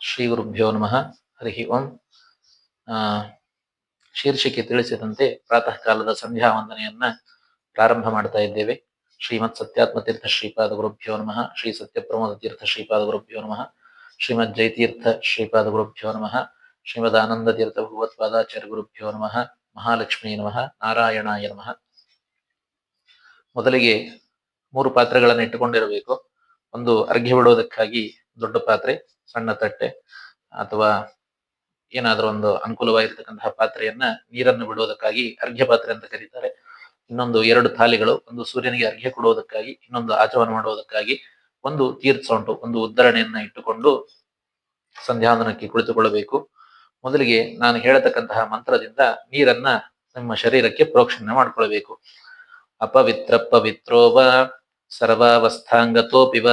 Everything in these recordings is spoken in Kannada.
ಶ್ರೀ ಗುರುಭ್ಯೋ ನಮಃ. ಹರಿ ಓಂ. ಶೀರ್ಷಿಕೆ ತಿಳಿಸಿದಂತೆ ಪ್ರಾತಃ ಕಾಲದ ಸಂಧ್ಯಾ ವಂದನೆಯನ್ನ ಪ್ರಾರಂಭ ಮಾಡ್ತಾ ಇದ್ದೇವೆ. ಶ್ರೀಮತ್ ಸತ್ಯಾತ್ಮ ತೀರ್ಥ ಶ್ರೀಪಾದ ಗುರುಭ್ಯೋ ನಮಃ. ಶ್ರೀ ಸತ್ಯಪ್ರಮೋದ ತೀರ್ಥ ಶ್ರೀಪಾದ ಗುರುಭ್ಯೋ ನಮಃ. ಶ್ರೀಮದ್ ಜಯತೀರ್ಥ ಶ್ರೀಪಾದ ಗುರುಭ್ಯೋ ನಮಃ. ಶ್ರೀಮದ್ ಆನಂದ ತೀರ್ಥ ಭಗವತ್ಪಾದಾಚಾರ್ಯ ಗುರುಭ್ಯೋ ನಮಃ. ಮಹಾಲಕ್ಷ್ಮೀ ನಮಃ. ನಾರಾಯಣಾಯ ನಮಃ. ಮೊದಲಿಗೆ ಮೂರು ಪಾತ್ರೆಗಳನ್ನು ಇಟ್ಟುಕೊಂಡಿರಬೇಕು. ಒಂದು ಅರ್ಘ್ಯ ಬಿಡೋದಕ್ಕಾಗಿ ದೊಡ್ಡ ಪಾತ್ರೆ. ಸಣ್ಣ ತಟ್ಟೆ ಅಥವಾ ಏನಾದರೂ ಒಂದು ಅನುಕೂಲವಾಗಿರ್ತಕ್ಕಂತಹ ಪಾತ್ರೆಯನ್ನ ನೀರನ್ನು ಬಿಡುವುದಕ್ಕಾಗಿ ಅರ್ಘ್ಯ ಪಾತ್ರೆ ಅಂತ ಕರೀತಾರೆ. ಇನ್ನೊಂದು ಎರಡು ಥಾಲಿಗಳು, ಒಂದು ಸೂರ್ಯನಿಗೆ ಅರ್ಘ್ಯ ಕೊಡುವುದಕ್ಕಾಗಿ, ಇನ್ನೊಂದು ಆಚಮನ ಮಾಡುವುದಕ್ಕಾಗಿ ಒಂದು ತೀರ್ಥ ಉಂಟು ಒಂದು ಉದ್ದರಣೆಯನ್ನ ಇಟ್ಟುಕೊಂಡು ಸಂಧ್ಯಾಂದನಕ್ಕೆ ಕುಳಿತುಕೊಳ್ಳಬೇಕು. ಮೊದಲಿಗೆ ನಾನು ಹೇಳತಕ್ಕಂತಹ ಮಂತ್ರದಿಂದ ನೀರನ್ನ ನಿಮ್ಮ ಶರೀರಕ್ಕೆ ಪ್ರೋಕ್ಷಣೆ ಮಾಡಿಕೊಳ್ಳಬೇಕು. ಅಪವಿತ್ರ ಪವಿತ್ರೋವ ಸರ್ವಾವಸ್ಥಾಂಗತೋಪಿವ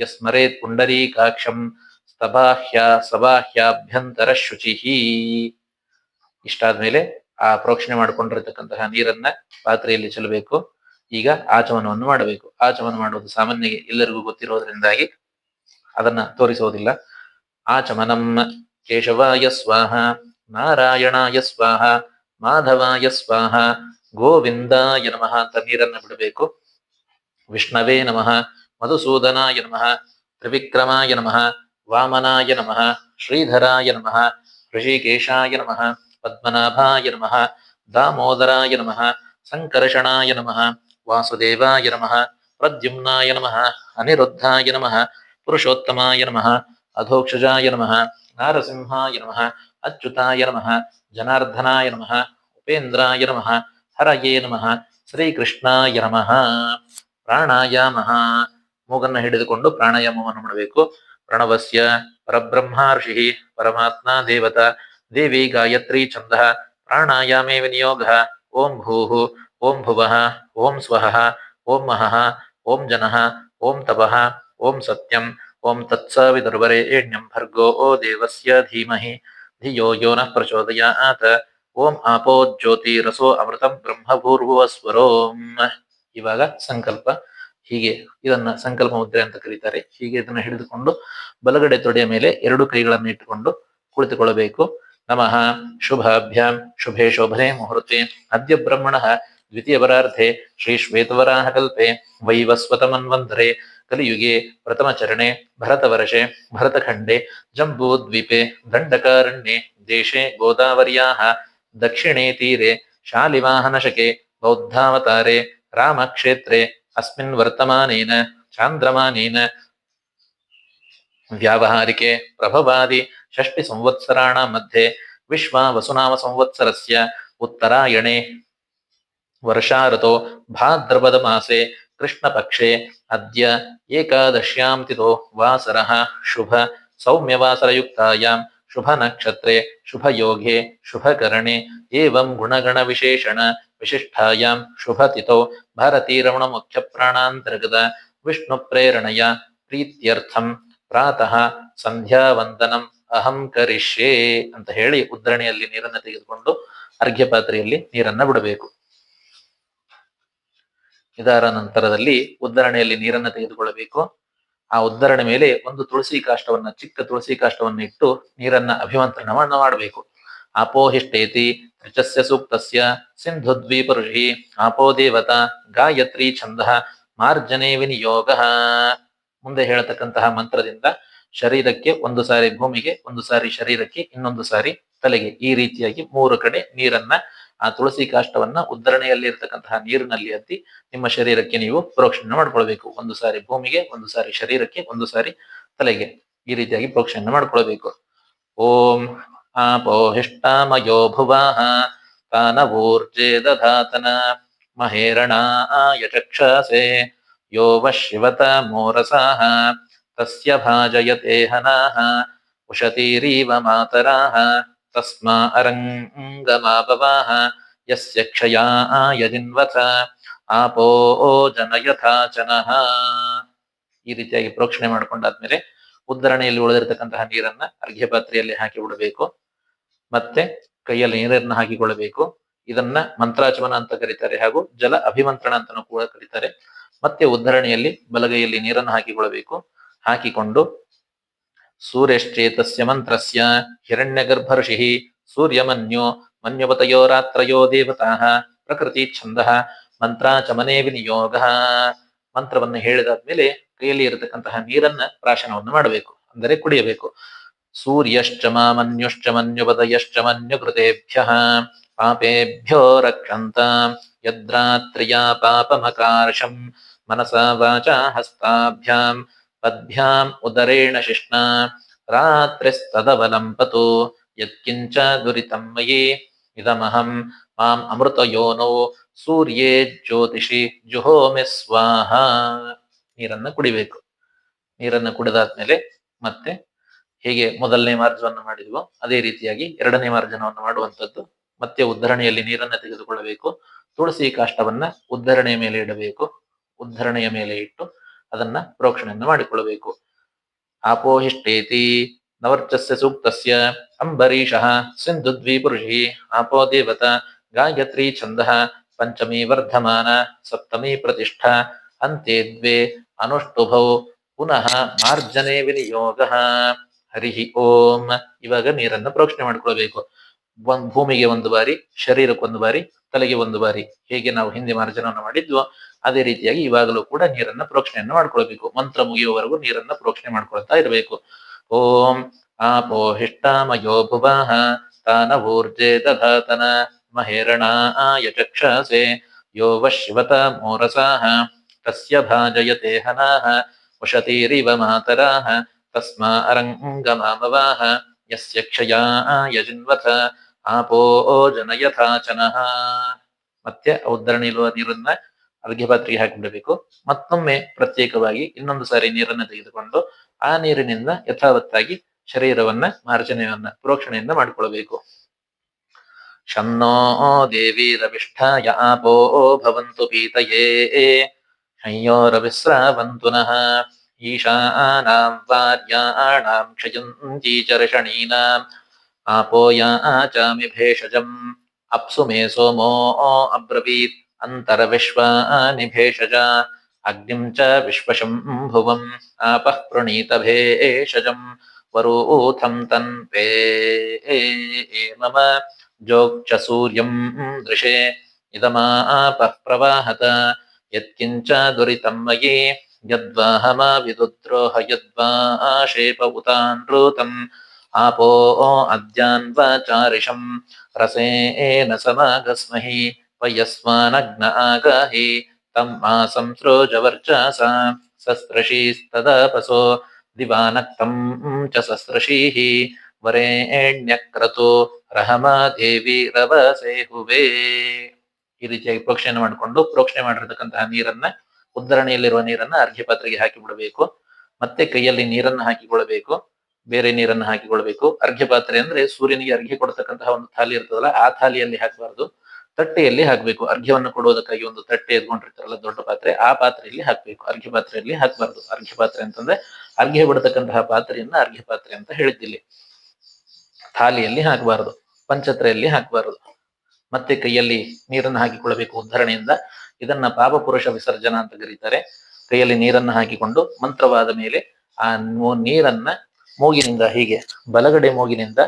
ಯಸ್ಮರೇತ್ ಪುಂಡರೀಕಾಕ್ಷಂ ಸ್ತಬಾಹ್ಯ ಸಬಾಹ್ಯಾಭ್ಯಂತರ ಶುಚಿಹಿ ಇಷ್ಟಾದ್ಮೇಲೆ ಆ ಪ್ರೋಕ್ಷಣೆ ಮಾಡಿಕೊಂಡಿರತಕ್ಕಂತಹ ನೀರನ್ನ ಪಾತ್ರೆಯಲ್ಲಿ ಚೆಲ್ಲಬೇಕು. ಈಗ ಆಚಮನವನ್ನು ಮಾಡಬೇಕು. ಆಚಮನ ಮಾಡುವುದು ಸಾಮಾನ್ಯ ಎಲ್ಲರಿಗೂ ಗೊತ್ತಿರೋದ್ರಿಂದಾಗಿ ಅದನ್ನ ತೋರಿಸುವುದಿಲ್ಲ ಆಚಮನಂ ಕೇಶವಾಯ ಸ್ವಾಹ, ನಾರಾಯಣಾಯ ಸ್ವಾಹ, ಮಾಧವಾಯ ಸ್ವಾಹ, ಗೋವಿಂದಾಯ ನಮಃ ಅಂತ ನೀರನ್ನ ಬಿಡಬೇಕು. ವಿಷ್ಣವೇ ನಮಃ, ಮಧುಸೂದನಾಯ ನಮಃ, ತ್ರಿವಿಕ್ರಮಾಯ ನಮಃ ವಾಮನಾಯ ನಮಃ ಶ್ರೀಧರಾಯ ನಮಃ ಋಷಿಕೇಶಾಯ ನಮಃ ಪದ್ಮನಾಭಾಯ ನಮಃ ದಾಮೋದರಾಯ ನಮಃ ಸಂಕರ್ಷಣಾಯ ನಮಃ ವಾಸುದೇವಾಯ ನಮಃ ಪ್ರದ್ಯುಮ್ನಾಯ ನಮಃ ಅನಿರುದ್ಧಾಯ ನಮಃ ಪುರುಷೋತ್ತಮಾಯ ನಮಃ ಅಧೋಕ್ಷಜಾಯ ನಮಃ ನಾರಸಿಂಹಾಯ ನಮಃ ಅಚ್ಯುತಾಯ ನಮಃ ಜನಾರ್ದನಾಯ ನಮಃ ಉಪೇಂದ್ರಾಯ ನಮಃ ಹರಯೇ ನಮಃ ಶ್ರೀಕೃಷ್ಣಾಯ ನಮಃ ಪ್ರಾಣಾಯಾಮಃ ಮೂಗನ್ನ ಹಿಡಿದುಕೊಂಡು ಪ್ರಾಣಾಯಾಮವನ್ನು ಮಾಡಬೇಕು. ಪ್ರಣವಸ್ಯ ಪರಬ್ರಹ್ಮರ್ಷಿ ಪರಮಾತ್ಮ ದೇವತಾ ದೇವಿ ಗಾಯತ್ರಿ ಛಂದ ಪ್ರಾಣಾಯಾಮೇ ವಿನಿಯೋಗ ಓಂ ಭೂಃ ಓಂ ಭುವಃ ಓಂ ಸ್ವಃ ಓಂ ಮಹಃ ಓಂ ಜನಃ ಓಂ ತಪಃ ಓಂ ಸತ್ಯಂ ಓಂ ತತ್ಸವಿದುರ್ವರೆಣ್ಯಂ ಭರ್ಗೋ ಓ ದೇವಸ್ಯ ಧೀಮಹಿ ಧಿಯೋ ಯೋ ನಃ ಪ್ರಚೋದಯಾತ್ ಓಂ ಆಪೋ ಜ್ಯೋತಿರಸೋ ಅಮೃತಂ ಬ್ರಹ್ಮಭೂರ್ಭುವಸ್ವರೋಂ ಇವಾಗ ಸಂಕಲ್ಪ ಹೀಗೆ ಇದನ್ನ ಸಂಕಲ್ಪ ಮುದ್ರೆ ಅಂತ ಕರೀತಾರೆ. ಹೀಗೆ ಇದನ್ನ ಹಿಡಿದುಕೊಂಡು ಬಲಗಡೆ ತೊಡೆಯ ಮೇಲೆ ಎರಡು ಕೈಗಳನ್ನು ಇಟ್ಟುಕೊಂಡು ಕುಳಿತುಕೊಳ್ಳಬೇಕು. ನಮಃ ಶುಭಾಭ್ಯಾಂ ಶುಭೇ ಶೋಭನೆ ಮುಹೂರ್ತೆ ಅದ್ಯ ಬ್ರಹ್ಮಣ ದ್ವಿತೀಯ ಪರಾರ್ಧೆ ಶ್ರೀ ಶ್ವೇತವರಾಹ ಕಲ್ಪೆ ವೈವಸ್ವತಮನ್ವಂತರೆ ಕಲಿಯುಗೆ ಪ್ರಥಮ ಚರಣೆ ಭರತವರ್ಷೆ ಭರತಖಂಡೆ ಜಂಬೂದ್ವೀಪೆ ದಂಡಕಾರಣ್ಯೆ ದೇಶೆ ಗೋದಾವರ್ಯಾಃ ದಕ್ಷಿಣೇ ತೀರೆ ಶಾಲಿವಾಹನಶಕೆ ಬೌದ್ಧಾವತಾರೆ ರಾಮಕ್ಷೇತ್ರೆ अस्मिन् वर्तमानेन, चान्द्रमानेन व्यावहारिके प्रभवादि षष्टिसंवत्सराणां मध्ये विश्वा वसुनामसंवत्सरस्य उत्तरायणे वर्षारतो भाद्रपदमासे कृष्णपक्षे अद्य एकादश्यां तिथो वासरः शुभ सौम्यवासरयुक्तायां शुभनक्षत्रे शुभयोगे शुभकरणे एवं गुणगणविशेषण ವಿಶಿಷ್ಟಾಯಾಂ ಶುಭತಿಥೋ ಭಾರತೀ ರಮಣ ಮುಖ್ಯ ಪ್ರಾಣಾಂತರ್ಗತ ವಿಷ್ಣು ಪ್ರೇರಣೆಯ ಪ್ರೀತ್ಯರ್ಥಂ ಪ್ರಾತಃ ಸಂಧ್ಯಾವಂದನಂ ಅಹಂ ಕರಿಷ್ಯೇ ಅಂತ ಹೇಳಿ ಉದ್ರಣೆಯಲ್ಲಿ ನೀರನ್ನು ತೆಗೆದುಕೊಂಡು ಅರ್ಘ್ಯ ಪಾತ್ರೆಯಲ್ಲಿ ನೀರನ್ನ ಬಿಡಬೇಕು. ಇದರ ನಂತರದಲ್ಲಿ ಉದ್ದರಣೆಯಲ್ಲಿ ನೀರನ್ನು ತೆಗೆದುಕೊಳ್ಳಬೇಕು. ಆ ಉದ್ದರಣೆ ಮೇಲೆ ಒಂದು ತುಳಸಿ ಕಾಷ್ಟವನ್ನ, ಚಿಕ್ಕ ತುಳಸಿ ಕಾಷ್ಟವನ್ನ ಇಟ್ಟು ನೀರನ್ನ ಅಭಿಮಂತ್ರಣ ಮಾಡಬೇಕು. ಆಪೋಹಿಷ್ಟೇತಿ ತ್ರಿಚಸ್ಯ ಸೂಕ್ತಸ್ಯ ಋಷಿ ಆಪೋ ದೇವತಾ ಗಾಯತ್ರಿ ಛಂದ ಮಾರ್ಜನೆ ವಿನಿಯೋಗ ಮುಂದೆ ಹೇಳತಕ್ಕಂತಹ ಮಂತ್ರದಿಂದ ಶರೀರಕ್ಕೆ ಒಂದು ಸಾರಿ ಭೂಮಿಗೆ, ಒಂದು ಸಾರಿ ಶರೀರಕ್ಕೆ, ಇನ್ನೊಂದು ಸಾರಿ ತಲೆಗೆ. ಈ ರೀತಿಯಾಗಿ ಮೂರು ಕಡೆ ನೀರನ್ನ, ಆ ತುಳಸಿ ಕಾಷ್ಟವನ್ನ ಉದ್ದರಣೆಯಲ್ಲಿ ಇರತಕ್ಕಂತಹ ನೀರಿನಲ್ಲಿ ಹತ್ತಿ ನಿಮ್ಮ ಶರೀರಕ್ಕೆ ನೀವು ಪ್ರೋಕ್ಷಣೆ ಮಾಡ್ಕೊಳ್ಬೇಕು. ಒಂದು ಸಾರಿ ಭೂಮಿಗೆ, ಒಂದು ಸಾರಿ ಶರೀರಕ್ಕೆ, ಒಂದು ಸಾರಿ ತಲೆಗೆ. ಈ ರೀತಿಯಾಗಿ ಪ್ರೋಕ್ಷಣೆ ಮಾಡ್ಕೊಳ್ಬೇಕು. ಓಂ ಆಪೋಹಿಷ್ಟಾಮಯೋ ಭುವಾಹ ತಾನವೂರ್ಜೆ ದಧಾತನ ಮಹೇರಣಾಯ ಚಕ್ಷಾಸೆ ಯೋ ವಶಿವತ ಮೋರಸಾಹ ತಸ್ಯ ಭಾಜಯತೆ ಹನಾಹ ಉಷತೀರೀವ ಮಾತರಾಹ ತಸ್ಮಾ ಅರಂಗಮಾಪವಾಹ ಯಸ್ಯ ಕ್ಷಯಾಯ ಜಿನ್ವಥ ಆಪೋ ಜನಯಥಾಚನಃ ಈ ರೀತಿಯಾಗಿ ಪ್ರೋಕ್ಷಣೆ ಮಾಡ್ಕೊಂಡಾದ್ಮೇಲೆ ಉದ್ಧರಣೆಯಲ್ಲಿ ಉಳಿದಿರತಕ್ಕಂತಹ ನೀರನ್ನ ಅರ್ಘ್ಯ ಪಾತ್ರೆಯಲ್ಲಿ ಹಾಕಿ ಬಿಡಬೇಕು ಮತ್ತೆ ಕೈಯಲ್ಲಿ ನೀರನ್ನು ಹಾಕಿಕೊಳ್ಳಬೇಕು. ಇದನ್ನ ಮಂತ್ರಾಚಮನ ಅಂತ ಕರೀತಾರೆ ಹಾಗೂ ಜಲ ಅಭಿಮಂತ್ರಣ ಅಂತಾನೂ ಕೂಡ ಕರೀತಾರೆ. ಮತ್ತೆ ಉದ್ಧರಣೆಯಲ್ಲಿ ಬಲಗೈಯಲ್ಲಿ ನೀರನ್ನು ಹಾಕಿಕೊಳ್ಳಬೇಕು. ಹಾಕಿಕೊಂಡು ಸೂರ್ಯಶ್ಚೇತಸ್ಯ ಮಂತ್ರಸ್ಯ ಸೂರ್ಯ ಸೂರ್ಯಮನ್ಯೋ ಮನ್ಯುಪತಯೋ ರಾತ್ರಯೋ ದೇವತಾ ಪ್ರಕೃತಿ ಛಂದ ಮಂತ್ರಾಚಮನೆ ವಿನಿಯೋಗ ಮಂತ್ರವನ್ನು ಹೇಳಿದಾದ್ಮೇಲೆ ಕೈಯಲ್ಲಿ ಇರತಕ್ಕಂತಹ ನೀರನ್ನ ಪ್ರಾಶನವನ್ನು ಮಾಡಬೇಕು. ಅಂದರೆ ಕುಡಿಯಬೇಕು. ಸೂರ್ಯಶ್ಚ ಮಾಮನ್ಯುಶ್ಚ ಮನ್ಯುಪದಯಶ್ಚ ಮನ್ಯುಕೃತೇಭ್ಯ ಪಾಪೇಭ್ಯೋ ರಕ್ಷಂತ ಯದ್ರಾತ್ರಿಯ ಪಾಪಮಕಾರ್ಷಂ ಮನಸಾ ವಾಚಾ ಹಸ್ತಾಭ್ಯಾಂ ಪದ್ಭ್ಯಾಂ ಉದರೇಣ ಶಿಷ್ಣ ರಾತ್ರಿಸ್ತದವಲಂ ಪತು ಯತ್ಕಿಂಚ ದುರಿತಂ ಮಯಿ ಇದಮಹಂ ಮಾಂ ಅಮೃತಯೋನೋ ಸೂರ್ಯೇ ಜ್ಯೋತಿಷಿ ಜುಹೋಮಿ ಸ್ವಾಹ ನೀರನ್ನ ಕುಡಿಬೇಕು ನೀರನ್ನ ಕುಡಿದಾದ್ಮೇಲೆ ಮತ್ತೆ ಹೇಗೆ ಮೊದಲನೇ ಮಾರ್ಜವನ್ನು ಮಾಡಿದ್ವೋ ಅದೇ ರೀತಿಯಾಗಿ ಎರಡನೇ ಮಾರ್ಜನವನ್ನು ಮಾಡುವಂತದ್ದು ಮತ್ತೆ ಉದ್ಧರಣೆಯಲ್ಲಿ ನೀರನ್ನ ತೆಗೆದುಕೊಳ್ಳಬೇಕು. ತುಳಸಿ ಕಾಷ್ಟವನ್ನ ಉದ್ಧರಣೆಯ ಮೇಲೆ ಇಡಬೇಕು. ಉದ್ಧರಣೆಯ ಮೇಲೆ ಇಟ್ಟು ಅದನ್ನ ಪ್ರೋಕ್ಷಣೆಯನ್ನು ಮಾಡಿಕೊಳ್ಳಬೇಕು. ಆಪೋಹಿಷ್ಟೇತಿ ನವರ್ಚಸ್ಯ ಸೂಕ್ತಸ್ಯ ಅಂಬರೀಷಃ ಸಿಂಧುದ್ವಿಪುರುಷಿ ಆಪೋ ದೇವತ ಗಾಯತ್ರಿ ಛಂದಃ ಪಂಚಮಿ ವರ್ಧಮಾನ ಸಪ್ತಮಿ ಪ್ರತಿಷ್ಠಾ ಅಂತೆ ದ್ವೇ ಅನುಷ್ಟುಭೌ ಪುನಃ ಮಾರ್ಜನೆ ವಿನಿಯೋಗ ಹರಿ ಓಂ. ಇವಾಗ ನೀರನ್ನ ಪ್ರೋಕ್ಷಣೆ ಮಾಡ್ಕೊಳ್ಬೇಕು. ಒಂದ್ ಭೂಮಿಗೆ ಒಂದು ಬಾರಿ ಶರೀರಕ್ಕೊಂದು ಬಾರಿ, ತಲೆಗೆ ಒಂದು ಬಾರಿ. ಹೇಗೆ ನಾವು ಹಿಂದೆ ಮಾರ್ಜನವನ್ನು ಮಾಡಿದ್ವೋ, ಅದೇ ರೀತಿಯಾಗಿ ಇವಾಗಲೂ ಕೂಡ ನೀರನ್ನ ಪ್ರೋಕ್ಷಣೆಯನ್ನು ಮಾಡ್ಕೊಳ್ಬೇಕು. ಮಂತ್ರ ಮುಗಿಯುವವರೆಗೂ ನೀರನ್ನ ಪ್ರೋಕ್ಷಣೆ ಮಾಡ್ಕೊಳ್ತಾ ಇರಬೇಕು. ಓಂ ಆಪೋ ಹಿಷ್ಟಾಮಯೋ ತಾನ ಊರ್ಜೆ ದಧಾತನ ಮಹೇರಣ ಯಚಕ್ಷಸೆ ಯೋ ವಶಿವತ ಮೋರಸಾಹ ತಸ್ಯ ಭಾಜಯತೆ ಹನಾಹ ವಶತೀರಿವ ಮಾತರಾಹ ತಸ್ಮಾ अरङ्गमामवाह ಯಸ್ಯ ಕ್ಷಯಾ ಯಜಿನ್ವಥ ಆಪೋ ಜನಯಥಾಚನಃ ಮತ್ತೆ ಉದ್ಧರಣಿರುವ ನೀರನ್ನ ಅರ್ಘ್ಯಪಾತ್ರೆಗೆ ಹಾಕಿಬಿಡಬೇಕು. ಮತ್ತೊಮ್ಮೆ ಪ್ರತ್ಯೇಕವಾಗಿ ಇನ್ನೊಂದು ಸಾರಿ ನೀರನ್ನ ತೆಗೆದುಕೊಂಡು ಆ ನೀರಿನಿಂದ ಯಥಾವತ್ತಾಗಿ ಶರೀರವನ್ನ ಮಾರ್ಜನೆಯನ್ನ ಪ್ರೋಕ್ಷಣೆಯನ್ನ ಮಾಡಿಕೊಳ್ಬೇಕು ಶನ್ನೋ ದೇವಿ ರವಿಷ್ಠಾಯ ಆಪೋ ಭವಂತು ಪೀತಯೇ ಶಯ್ಯೋರವಿಸ್ರಾವಂತು ईशानां वार्याणां क्षयन्ति चर्षणीनाम् आपोयाचामि भेषजम्। अप्सु मे सोमो अब्रवीत्, अन्तर्विश्वानि भेषजा। अग्निं च विश्वशम्भुवम्, आपः प्रणीतभेषजम् वरूथं तन्वे मम जोक्ष सूर्यं दृशे। इदमापः प्रवाहत, यत्किञ्च दुरितं मयि। ಯತ್ಕಿಂಚ ದುರಿತಂ ಮಯಿ ಯದ್ವಾಹಮ ವಿದುದ್ರೋಹ ಯದ್ವಾ ಶೇಪ ಉತಾನೃತಂ ಆಪೋ ಅದ್ಯಾನ್ವಾಚಾರಿಷಂ ರಸೇನ ಸಮಾಗಸ್ಮಹಿ ಪಯಸ್ಮಾನಗ್ನ ಆಗಹಿ ತಂ ಮಾಸಂ ಸ್ರೋಜವರ್ಚಸ ಸಸ್ರಶೀಸ್ತದಪಸೋ ದಿವಾನಕ್ತಂ ಚ ಸಸ್ರಶೀಃ ವರೇಣ್ಯಕ್ರತು ರಹಮ ದೇವಿ ರವಸೆ ಹುವೆ ಈ ರೀತಿಯಾಗಿ ಪ್ರೋಕ್ಷಣೆ ಮಾಡಿಕೊಂಡು ಪ್ರೋಕ್ಷಣೆ ಮಾಡಿರ್ತಕ್ಕಂತಹ ನೀರನ್ನ ಉದ್ಧರಣೆಯಲ್ಲಿರುವ ನೀರನ್ನ ಅರ್ಘ್ಯ ಪಾತ್ರೆಗೆ ಹಾಕಿ ಬಿಡಬೇಕು ಮತ್ತೆ ಕೈಯಲ್ಲಿ ನೀರನ್ನ ಹಾಕಿಕೊಳ್ಳಬೇಕು. ಬೇರೆ ನೀರನ್ನ ಹಾಕಿಕೊಳ್ಬೇಕು ಅರ್ಘ್ಯ ಪಾತ್ರೆ ಅಂದ್ರೆ ಸೂರ್ಯನಿಗೆ ಅರ್ಘ್ಯ ಕೊಡ್ತಕ್ಕಂತಹ ಒಂದು ಥಾಲಿ ಇರ್ತದಲ್ಲ, ಆ ಥಾಲಿಯಲ್ಲಿ ಹಾಕಬಾರ್ದು. ತಟ್ಟೆಯಲ್ಲಿ ಹಾಕಬೇಕು. ಅರ್ಘ್ಯವನ್ನು ಕೊಡುವುದಕ್ಕಾಗಿ ಒಂದು ತಟ್ಟೆ ಎದ್ಕೊಂಡಿರ್ತಾರಲ್ಲ ದೊಡ್ಡ ಪಾತ್ರೆ, ಆ ಪಾತ್ರೆಯಲ್ಲಿ ಹಾಕಬೇಕು. ಅರ್ಘ್ಯ ಪಾತ್ರೆಯಲ್ಲಿ ಹಾಕಬಾರ್ದು. ಅರ್ಘ್ಯ ಪಾತ್ರೆ ಅಂತಂದ್ರೆ ಅರ್ಘ್ಯ ಬಿಡತಕ್ಕಂತಹ ಪಾತ್ರೆಯನ್ನ ಅರ್ಘ್ಯ ಪಾತ್ರೆ ಅಂತ ಹೇಳಿದ್ದಿಲ್ಲಿ. ಥಾಲಿಯಲ್ಲಿ ಹಾಕಬಾರದು. ಪಂಚತ್ರೆಯಲ್ಲಿ ಹಾಕಬಾರದು. ಮತ್ತೆ ಕೈಯಲ್ಲಿ ನೀರನ್ನು ಹಾಕಿಕೊಳ್ಳಬೇಕು ಉದ್ಧರಣೆಯಿಂದ. ಇದನ್ನ ಪಾಪ ಪುರುಷ ವಿಸರ್ಜನ ಅಂತ ಕರೀತಾರೆ. ಕೈಯಲ್ಲಿ ನೀರನ್ನ ಹಾಕಿಕೊಂಡು ಮಂತ್ರವಾದ ಮೇಲೆ ಆ ನೀರನ್ನ ಮೂಗಿನಿಂದ ಹೀಗೆ ಬಲಗಡೆ ಮೂಗಿನಿಂದ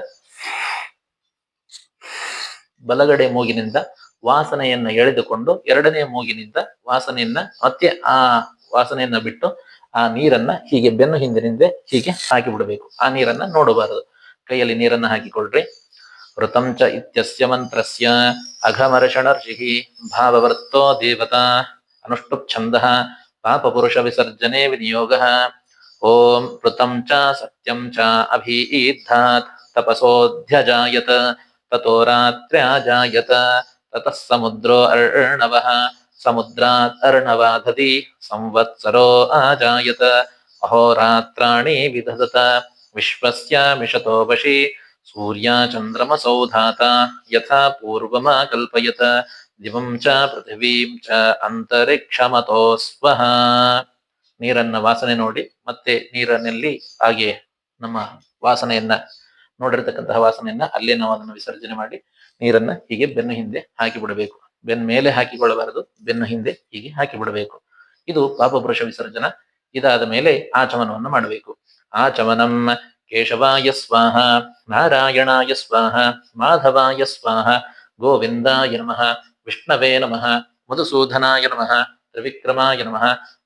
ಬಲಗಡೆ ಮೂಗಿನಿಂದ ವಾಸನೆಯನ್ನ ಎಳೆದುಕೊಂಡು ಎರಡನೇ ಮೂಗಿನಿಂದ ವಾಸನೆಯನ್ನ ಮತ್ತೆ ಆ ವಾಸನೆಯನ್ನ ಬಿಟ್ಟು ಆ ನೀರನ್ನ ಹೀಗೆ ಬೆನ್ನು ಹಿಂದಿನಿಂದ ಹೀಗೆ ಹಾಕಿ ಬಿಡಬೇಕು. ಆ ನೀರನ್ನ ನೋಡಬಾರದು. ಕೈಯಲ್ಲಿ ನೀರನ್ನ ಹಾಕಿಕೊಳ್ಳ್ರಿ ऋतं च इत्यस्य मन्त्रस्य अघमर्षणर्षिः भाववृत्तो देवता अनुष्टुप्छन्दः पापपुरुषविसर्जने विनियोगः। ॐ ऋतं च सत्यं च अभीद्धात् तपसोऽध्यजायत ततो रात्र्याजायत ततः समुद्रो अर्णवः, समुद्रात् अर्णवाधति, संवत्सरो आजायत। अहोरात्राणि विदधत विश्वस्य मिषतो वशी ಯಥಾ ಪೂರ್ವಮ ಕಲ್ಪಯತ ದಿವಂ ಚ ಪೃಥಿವೀಂ ಚ ಅಂತರಿಕ್ಷಮತೋ ಸ್ವಹ ನೀರನ್ನ ವಾಸನೆ ನೋಡಿ, ಮತ್ತೆ ನೀರನ್ನಲ್ಲಿ ಹಾಗೆ ನಮ್ಮ ವಾಸನೆಯನ್ನ, ನೋಡಿರ್ತಕ್ಕಂತಹ ವಾಸನೆಯನ್ನ ಅಲ್ಲೇ ನಾವು ಅದನ್ನು ವಿಸರ್ಜನೆ ಮಾಡಿ ನೀರನ್ನ ಹೀಗೆ ಬೆನ್ನು ಹಿಂದೆ ಹಾಕಿ ಬಿಡಬೇಕು ಬೆನ್ ಮೇಲೆ ಹಾಕಿಕೊಳ್ಳಬಾರದು, ಬೆನ್ನು ಹಿಂದೆ ಹೀಗೆ ಹಾಕಿ ಬಿಡಬೇಕು ಇದು ಪಾಪಪುರುಷ ವಿಸರ್ಜನ. ಇದಾದ ಮೇಲೆ ಆಚಮನವನ್ನು ಮಾಡಬೇಕು. ಆಚಮನಂ ಕೇಶವಾಯ ಸ್ವಾಹ ನಾರಾಯಣಾಯ ಸ್ವಾಹ ಮಾಧವಾಯ ಸ್ವಾಹ ಗೋವಿಂದಾಯ ನಮಃ ವಿಷ್ಣವೇ ನಮಃ ಮಧುಸೂದನಾಯ ನಮಃ ತ್ರಿವಿಕ್ರಮಾಯ ನಮಃ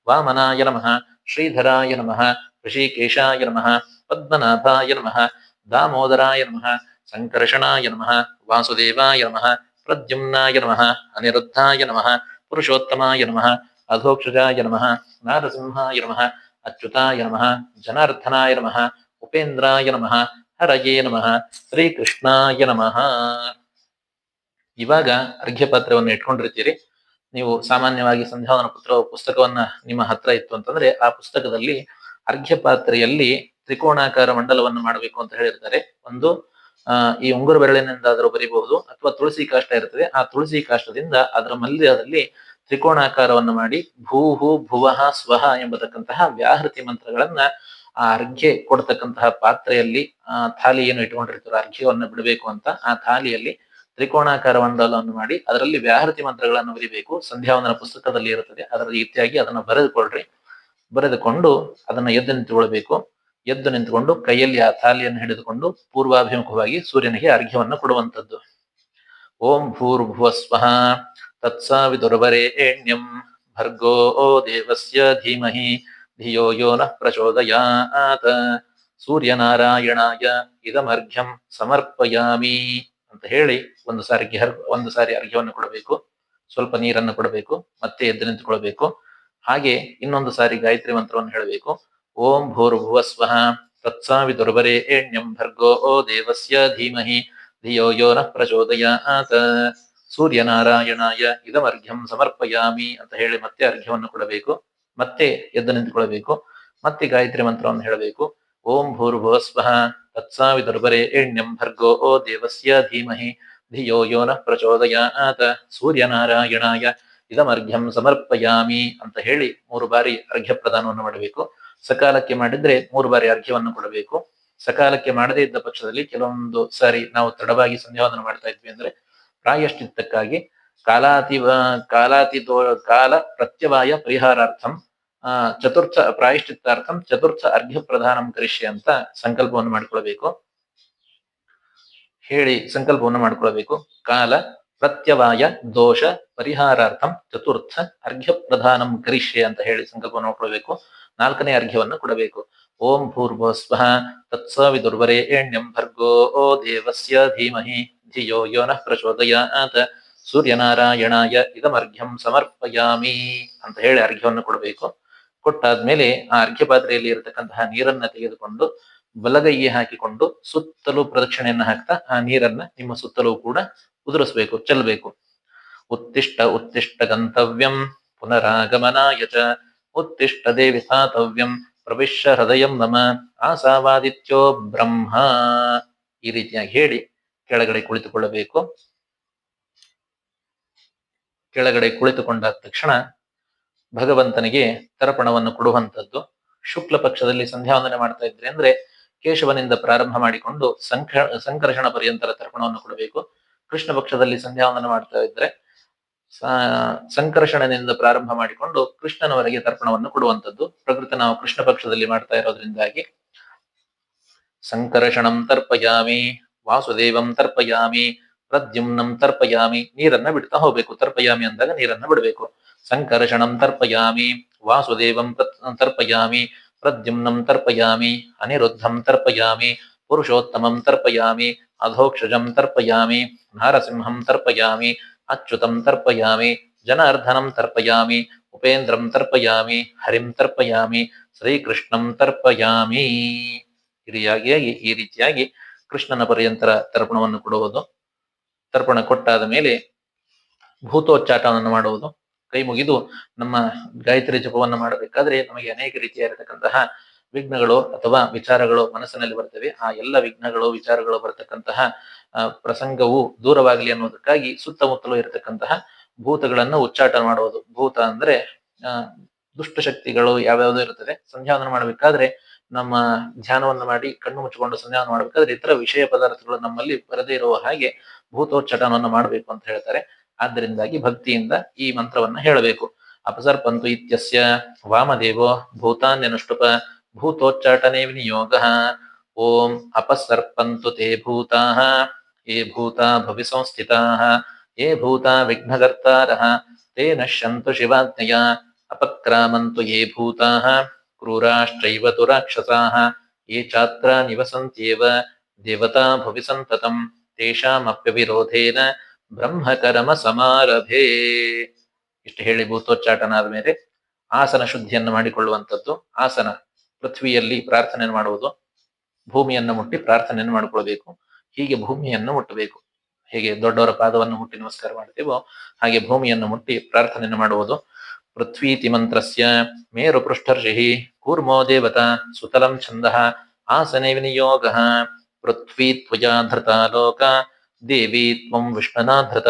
ವಾಮನಾಯ ನಮಃ ಶ್ರೀಧರಾಯ ನಮಃ ಋಷಿಕೇಶಾಯ ನಮಃ ಪದ್ಮನಾಭಾಯ ನಮಃ ದಾಮೋದರಾಯ ನಮಃ ಸಂಕರ್ಷಣಾಯ ನಮಃ ವಾಸುದೇವಾಯ ನಮಃ ಪ್ರದ್ಯುಮ್ನಾಯ ನಮಃ ಅನಿರುದ್ಧಾಯ ನಮಃ ಪುರುಷೋತ್ತಮಾಯ ನಮಃ ಅಧೋಕ್ಷಜಾಯ ನಮಃ ನಾರಸಿಂಹಾಯ ನಮಃ ಅಚ್ಯುತಾಯ ನಮಃ ಜನಾರ್ದನಾಯ ನಮಃ ಉಪೇಂದ್ರಾಯ ನಮಃ, ಹರಯೇ ನಮಃ, ಶ್ರೀಕೃಷ್ಣಾಯ ನಮಃ. ಇವಾಗ ಅರ್ಘ್ಯಪಾತ್ರವನ್ನು ಇಟ್ಕೊಂಡಿರ್ತೀರಿ. ನೀವು ಸಾಮಾನ್ಯವಾಗಿ ಸಂಧ್ಯಾವನ ಪುತ್ರ ಪುಸ್ತಕವನ್ನ ನಿಮ್ಮ ಹತ್ರ ಇತ್ತು ಅಂತಂದ್ರೆ ಆ ಪುಸ್ತಕದಲ್ಲಿ ಅರ್ಘ್ಯಪಾತ್ರೆಯಲ್ಲಿ ತ್ರಿಕೋಣಾಕಾರ ಮಂಡಲವನ್ನು ಮಾಡಬೇಕು ಅಂತ ಹೇಳಿರ್ತಾರೆ. ಒಂದು ಈ ಉಂಗುರ ಬೆರಳಿನಿಂದಾದರೂ ಬರಿಬಹುದು ಅಥವಾ ತುಳಸಿ ಕಾಷ್ಟ ಇರ್ತದೆ. ಆ ತುಳಸಿ ಕಾಷ್ಟದಿಂದ ಅದರ ಮಲ್ಯದಲ್ಲಿ ತ್ರಿಕೋಣಾಕಾರವನ್ನು ಮಾಡಿ ಭೂಹು ಭುವಹ ಸ್ವಹ ಎಂಬತಕ್ಕಂತಹ ವ್ಯಾಹೃತಿ ಮಂತ್ರಗಳನ್ನ ಆ ಅರ್ಘ್ಯ ಕೊಡ್ತಕ್ಕಂತಹ ಪಾತ್ರೆಯಲ್ಲಿ, ಆ ಥಾಲಿ ಏನು ಇಟ್ಕೊಂಡಿರ್ತಾರೋ ಅರ್ಘ್ಯವನ್ನು ಬಿಡಬೇಕು ಅಂತ ಆ ಥಾಲಿಯಲ್ಲಿ ತ್ರಿಕೋಣಾಕಾರ ಮಂಡಲವನ್ನು ಮಾಡಿ, ಅದರಲ್ಲಿ ವ್ಯಾಹೃತಿ ಮಂತ್ರಗಳನ್ನು ಬರಿಬೇಕು. ಸಂಧ್ಯಾವಂದನ ಪುಸ್ತಕದಲ್ಲಿ ಇರುತ್ತದೆ. ಅದರ ರೀತಿಯಾಗಿ ಅದನ್ನು ಬರೆದುಕೊಳ್ಳ್ರಿ ಬರೆದುಕೊಂಡು ಅದನ್ನು ಎದ್ದು ನಿಂತುಕೊಳ್ಬೇಕು ಎದ್ದು ನಿಂತುಕೊಂಡು ಕೈಯಲ್ಲಿ ಆ ಥಾಲಿಯನ್ನು ಹಿಡಿದುಕೊಂಡು ಪೂರ್ವಾಭಿಮುಖವಾಗಿ ಸೂರ್ಯನಿಗೆ ಅರ್ಘ್ಯವನ್ನು ಕೊಡುವಂತದ್ದು ಓಂ ಭೂರ್ಭುವ ಸ್ವಃ ಏಣ್ಯಂ. ಭರ್ಗೋ ದೇವಸ್ಯ ಧೀಮಹಿ. ಧಿಯೋ ಯೋ ನಃ ಪ್ರಚೋದಯಾತ್ ಸೂರ್ಯನಾರಾಯಣಾಯ ಇದಮರ್ಘ್ಯಂ ಸಮರ್ಪಯಾಮಿ ಅಂತ ಹೇಳಿ ಒಂದು ಸಾರಿ ಒಂದು ಸಾರಿ ಅರ್ಘ್ಯವನ್ನು ಕೊಡಬೇಕು. ಸ್ವಲ್ಪ ನೀರನ್ನು ಕೊಡಬೇಕು, ಮತ್ತೆ ಎದ್ದು ನಿಂತುಕೊಳ್ಬೇಕು. ಹಾಗೆ ಇನ್ನೊಂದು ಸಾರಿ ಗಾಯತ್ರಿ ಮಂತ್ರವನ್ನು ಹೇಳಬೇಕು. ಓಂ ಭೂರ್ಭುವ ದುರ್ಬರೇ ಏಣ್ಯಂ ಭರ್ಗೋ ಓ ದೇವಸ್ಯ ಧೀಮಹಿ ಧಿಯೋ ಯೋ ನಃ ಪ್ರಚೋದಯಾತ್. ಸೂರ್ಯನಾರಾಯಣಾಯ ಇದಮರ್ಘ್ಯಂ ಸಮರ್ಪಯಾಮಿ ಅಂತ ಹೇಳಿ ಮತ್ತೆ ಅರ್ಘ್ಯವನ್ನು ಕೊಡಬೇಕು. ಮತ್ತೆ ಎದ್ದು ನಿಂತುಕೊಳ್ಬೇಕು, ಮತ್ತೆ ಗಾಯತ್ರಿ ಮಂತ್ರವನ್ನು ಹೇಳಬೇಕು. ಓಂ ಭೂರ್ಭುವ ಸ್ವಃ ತತ್ಸಾವಿದುರ್ವರೇಣ್ಯಂ ಭರ್ಗೋ ದೇವಸ್ಯ ಧೀಮಹಿ ಧಿಯೋ ಯೋ ನ ಪ್ರಚೋದಯಾತ್. ಸೂರ್ಯನಾರಾಯಣಾಯ ಇದಮರ್ಘ್ಯಂ ಸಮರ್ಪಯಾಮಿ ಅಂತ ಹೇಳಿ ಮೂರು ಬಾರಿ ಅರ್ಘ್ಯ ಪ್ರದಾನವನ್ನು ಮಾಡಬೇಕು. ಸಕಾಲಕ್ಕೆ ಮಾಡಿದ್ರೆ ಮೂರು ಬಾರಿ ಅರ್ಘ್ಯವನ್ನು ಕೊಡಬೇಕು. ಸಕಾಲಕ್ಕೆ ಮಾಡದೇ ಇದ್ದ ಪಕ್ಷದಲ್ಲಿ ಕೆಲವೊಂದು ಸಾರಿ ನಾವು ತಡವಾಗಿ ಸಂಧ್ಯಾವಂದನ ಮಾಡ್ತಾ ಇದ್ವಿ ಅಂದ್ರೆ ಪ್ರಾಯಶ್ಚಿತ್ತಕ್ಕಾಗಿ ಕಾಲಾತಿ ಕಾಲಾತಿ ಕಾಲ ಪ್ರತ್ಯವಾಯ ಪರಿಹಾರಾರ್ಥಂ ಚತುರ್ಥ ಪ್ರಾಯಶ್ಚಿತ್ತಾರ್ಥಂ, ಚತುರ್ಥ ಅರ್ಘ್ಯ ಪ್ರಧಾನಂ ಕರಿಷ್ಯ ಅಂತ ಸಂಕಲ್ಪವನ್ನು ಮಾಡ್ಕೊಳ್ಬೇಕು. ಹೇಳಿ ಸಂಕಲ್ಪವನ್ನು ಮಾಡ್ಕೊಳ್ಬೇಕು. ಕಾಲ, ಪ್ರತ್ಯವಾಯ, ದೋಷ, ಪರಿಹಾರಾರ್ಥಂ, ಚತುರ್ಥ ಅರ್ಘ್ಯ ಪ್ರಧಾನಂ ಕರಿಷ್ಯ ಅಂತ ಹೇಳಿ ಸಂಕಲ್ಪವನ್ನು ಮಾಡ್ಕೊಳ್ಬೇಕು. ನಾಲ್ಕನೇ ಅರ್ಘ್ಯವನ್ನು ಕೊಡಬೇಕು. ಓಂ ಭೂರ್ಭೋಸ್ವ ಸ್ವಃ ತತ್ಸವಿದುರ್ವರೇಣ್ಯಂ ಭರ್ಗೋ ಓ ದೇವಸ್ಯ ಧೀಮಹಿ ಧಿಯೋ ಯೋ ನಃ ಪ್ರಚೋದಯಾತ್. ಸೂರ್ಯನಾರಾಯಣಾಯ ಇದಮರ್ಘ್ಯಂ ಸಮರ್ಪಯಾಮಿ ಅಂತ ಹೇಳಿ ಅರ್ಘ್ಯವನ್ನು ಕೊಡಬೇಕು. ಕೊಟ್ಟಾದ್ಮೇಲೆ ಆ ಅರ್ಘ್ಯ ಪಾತ್ರೆಯಲ್ಲಿ ಇರತಕ್ಕಂತಹ ನೀರನ್ನ ತೆಗೆದುಕೊಂಡು ಬಲಗೈಗೆ ಹಾಕಿಕೊಂಡು ಸುತ್ತಲೂ ಪ್ರದಕ್ಷಿಣೆಯನ್ನ ಹಾಕ್ತಾ ಆ ನೀರನ್ನ ನಿಮ್ಮ ಸುತ್ತಲೂ ಕೂಡ ಉದುರಿಸಬೇಕು ಚೆಲ್ಲಬೇಕು ಉತ್ತಿಷ್ಟ ಉತ್ತಿಷ್ಟ ಗಂತವ್ಯಂ ಪುನರಾಗಮನಾಯ ಚ. ಉತ್ತಿಷ್ಟ ದೇವಿ ಸಾತವ್ಯಂ ಪ್ರವಿಶ್ಯ ಹೃದಯಂ ನಮ. ಆಸಾವಾದಿತ್ಯೋ ಬ್ರಹ್ಮ. ಈ ರೀತಿಯಾಗಿ ಹೇಳಿ ಕೆಳಗಡೆ ಕುಳಿತುಕೊಳ್ಳಬೇಕು. ಕೆಳಗಡೆ ಕುಳಿತುಕೊಂಡಾದ ತಕ್ಷಣ ಭಗವಂತನಿಗೆ ತರ್ಪಣವನ್ನು ಕೊಡುವಂತದ್ದು ಶುಕ್ಲ ಪಕ್ಷದಲ್ಲಿ ಸಂಧ್ಯಾವಂದನೆ ಮಾಡ್ತಾ ಇದ್ರೆ ಅಂದ್ರೆ ಕೇಶವನಿಂದ ಪ್ರಾರಂಭ ಮಾಡಿಕೊಂಡು ಸಂಕ ಸಂಕರ್ಷಣ ಪರ್ಯಂತರ ತರ್ಪಣವನ್ನು ಕೊಡಬೇಕು. ಕೃಷ್ಣ ಪಕ್ಷದಲ್ಲಿ ಸಂಧ್ಯಾವಂದನ ಮಾಡ್ತಾ ಇದ್ರೆ ಸಂಕರ್ಷಣನಿಂದ ಪ್ರಾರಂಭ ಮಾಡಿಕೊಂಡು ಕೃಷ್ಣನವರೆಗೆ ತರ್ಪಣವನ್ನು ಕೊಡುವಂಥದ್ದು. ಪ್ರಕೃತಿ ನಾವು ಕೃಷ್ಣ ಪಕ್ಷದಲ್ಲಿ ಮಾಡ್ತಾ ಇರೋದ್ರಿಂದಾಗಿ. ಸಂಕರ್ಷಣಂ ತರ್ಪಯಾಮಿ, ವಾಸುದೇವಂ ತರ್ಪಯಾಮಿ ಪ್ರದ್ಯುಮ್ನಂ ತರ್ಪಯಾಮಿ, ನೀರನ್ನ ಬಿಡ್ತಾ ಹೋಗ್ಬೇಕು. ತರ್ಪಯಾಮಿ ಅಂದಾಗ ನೀರನ್ನ ಬಿಡಬೇಕು. ಸಂಕರ್ಷಣಂ ತರ್ಪಯಾಮಿ, ವಾಸುದೇವಂ ತರ್ಪಯಾಮಿ ಪ್ರದ್ಯುಮ್ನಂ ತರ್ಪಯಾಮಿ, ಅನಿರುದ್ಧಂ ತರ್ಪಯಾಮಿ, ಪುರುಷೋತ್ತಮಂ ತರ್ಪಯಾಮಿ, ಅಧೋಕ್ಷಜಂ ತರ್ಪಯಾಮಿ, ನಾರಸಿಂಹಂ ತರ್ಪಯಾಮಿ, ಅಚ್ಯುತಂ ತರ್ಪಯಾಮಿ, ಜನಾರ್ಧನಂ ತರ್ಪಯಾಮಿ, ಉಪೇಂದ್ರಂ ತರ್ಪಯಾಮಿ, ಹರಿಂ ತರ್ಪಯಾಮಿ, ಶ್ರೀಕೃಷ್ಣಂ ತರ್ಪಯಾಮಿ. ಹಿರಿಯಾಗಿಯಾಗಿ ಈ ರೀತಿಯಾಗಿ ಕೃಷ್ಣನ ಪರ್ಯಂತರ ತರ್ಪಣವನ್ನು ಕೊಡುವುದು. ತರ್ಪಣ ಕೊಟ್ಟಾದ ಮೇಲೆ ಭೂತೋಚ್ಚಾಟವನ್ನು ಮಾಡುವುದು, ಕೈ ಮುಗಿದು ನಮ್ಮ ಗಾಯತ್ರಿ ಜಪವನ್ನು ಮಾಡಬೇಕಾದ್ರೆ ನಮಗೆ ಅನೇಕ ರೀತಿಯಾಗಿರತಕ್ಕಂತಹ ವಿಘ್ನಗಳು ಅಥವಾ ವಿಚಾರಗಳು ಮನಸ್ಸಿನಲ್ಲಿ ಬರ್ತವೆ. ಆ ಎಲ್ಲ ವಿಘ್ನಗಳು, ವಿಚಾರಗಳು ಬರತಕ್ಕಂತಹ ಪ್ರಸಂಗವು ದೂರವಾಗಲಿ ಅನ್ನೋದಕ್ಕಾಗಿ ಸುತ್ತಮುತ್ತಲೂ ಇರತಕ್ಕಂತಹ ಭೂತಗಳನ್ನು ಉಚ್ಚಾಟ ಮಾಡುವುದು. ಭೂತ ಅಂದ್ರೆ, ಆ, ದುಷ್ಟಶಕ್ತಿಗಳು ಯಾವ್ಯಾವುದೋ ಇರುತ್ತದೆ ಸಂಧ್ಯಾವನ ಮಾಡಬೇಕಾದ್ರೆ ನಮ್ಮ ಧ್ಯಾನವನ್ನು ಮಾಡಿ ಕಣ್ಣು ಮುಚ್ಚಿಕೊಂಡು ಸಂಧ್ಯಾವನ ಮಾಡಬೇಕಾದ್ರೆ ಇತರ ವಿಷಯ ಪದಾರ್ಥಗಳು ನಮ್ಮಲ್ಲಿ ಬರದೇ ಇರುವ ಹಾಗೆ ಭೂತೋಚ್ಚಟನವನ್ನು ಮಾಡಬೇಕು ಅಂತ ಹೇಳ್ತಾರೆ. ಆದ್ದರಿಂದಾಗಿ ಭಕ್ತಿಯಿಂದ ಈ ಮಂತ್ರವನ್ನ ಹೇಳಬೇಕು. ಅಪಸರ್ಪಂತು ಇತ್ಯಸ್ಯ ವಾಮದೇವೋ ಭೂತಾನ್ಯನುಷ್ಟುಪ ಭೂತೋಚ್ಚಾಟನೆ ವಿನಿಯೋಗ. ಓಂ ಅಪಸರ್ಪಂತು ತೇ ಭೂತಾಃ. ಏ ಭೂತ ಭವಿ ಸಂಸ್ಥಿತಾಃ. ಏ ಭೂತಾ ವಿಘ್ನಕರ್ತಾರಃ. ತೇ ನಶ್ಯಂತು ಶಿವಾಜ್ಞಯ. ಅಪಕ್ರಾಮಂತು ಯೇ ಭೂತಾಃ. ಕ್ರೂರಾಶ್ಚೈವ ತು ರಾಕ್ಷಸಾಃ ಯೇ ಚಾತ್ರ ನಿವಸಂತ್ಯವ ದೇವತಾ ಭುವಿ ಸಂತತಂ ತೇಷಾಮಪ್ಯವಿರೋಧೇನ ಬ್ರಹ್ಮಕರಮ ಸಮಾರಭೇ ಇಷ್ಟು ಹೇಳಿ ಭೂತೋಚ್ಚಾಟನಾದ ಮೇಲೆ ಆಸನ ಶುದ್ಧಿಯನ್ನು ಮಾಡಿಕೊಳ್ಳುವಂಥದ್ದು, ಆಸನ ಪೃಥ್ವಿಯಲ್ಲಿ ಪ್ರಾರ್ಥನೆಯನ್ನು ಮಾಡುವುದು, ಭೂಮಿಯನ್ನು ಮುಟ್ಟಿ ಪ್ರಾರ್ಥನೆಯನ್ನು ಮಾಡಿಕೊಳ್ಬೇಕು ಹೀಗೆ ಭೂಮಿಯನ್ನು ಮುಟ್ಟಬೇಕು. ಹೇಗೆ ದೊಡ್ಡವರ ಪಾದವನ್ನು ಮುಟ್ಟಿ ನಮಸ್ಕಾರ ಮಾಡ್ತೇವೋ ಹಾಗೆ ಭೂಮಿಯನ್ನು ಮುಟ್ಟಿ ಪ್ರಾರ್ಥನೆಯನ್ನು ಮಾಡುವುದು ಪೃಥ್ವೀತಿ ಮಂತ್ರಸ್ಯ ಮೇರು ಪೃಷ್ಠರ್ಷಿ ಕೂರ್ಮೋ ದೇವತಾ ಸುತಲಂ ಛಂದಃ ಆಸನೆ ವಿನಿಯೋಗ ಪೃಥ್ವೀ ತ್ವಜಾ ಧೃತ ಲೋಕ ದೇವಿ ತ್ವಂ ವಿಷ್ಣುನಾಧೃತ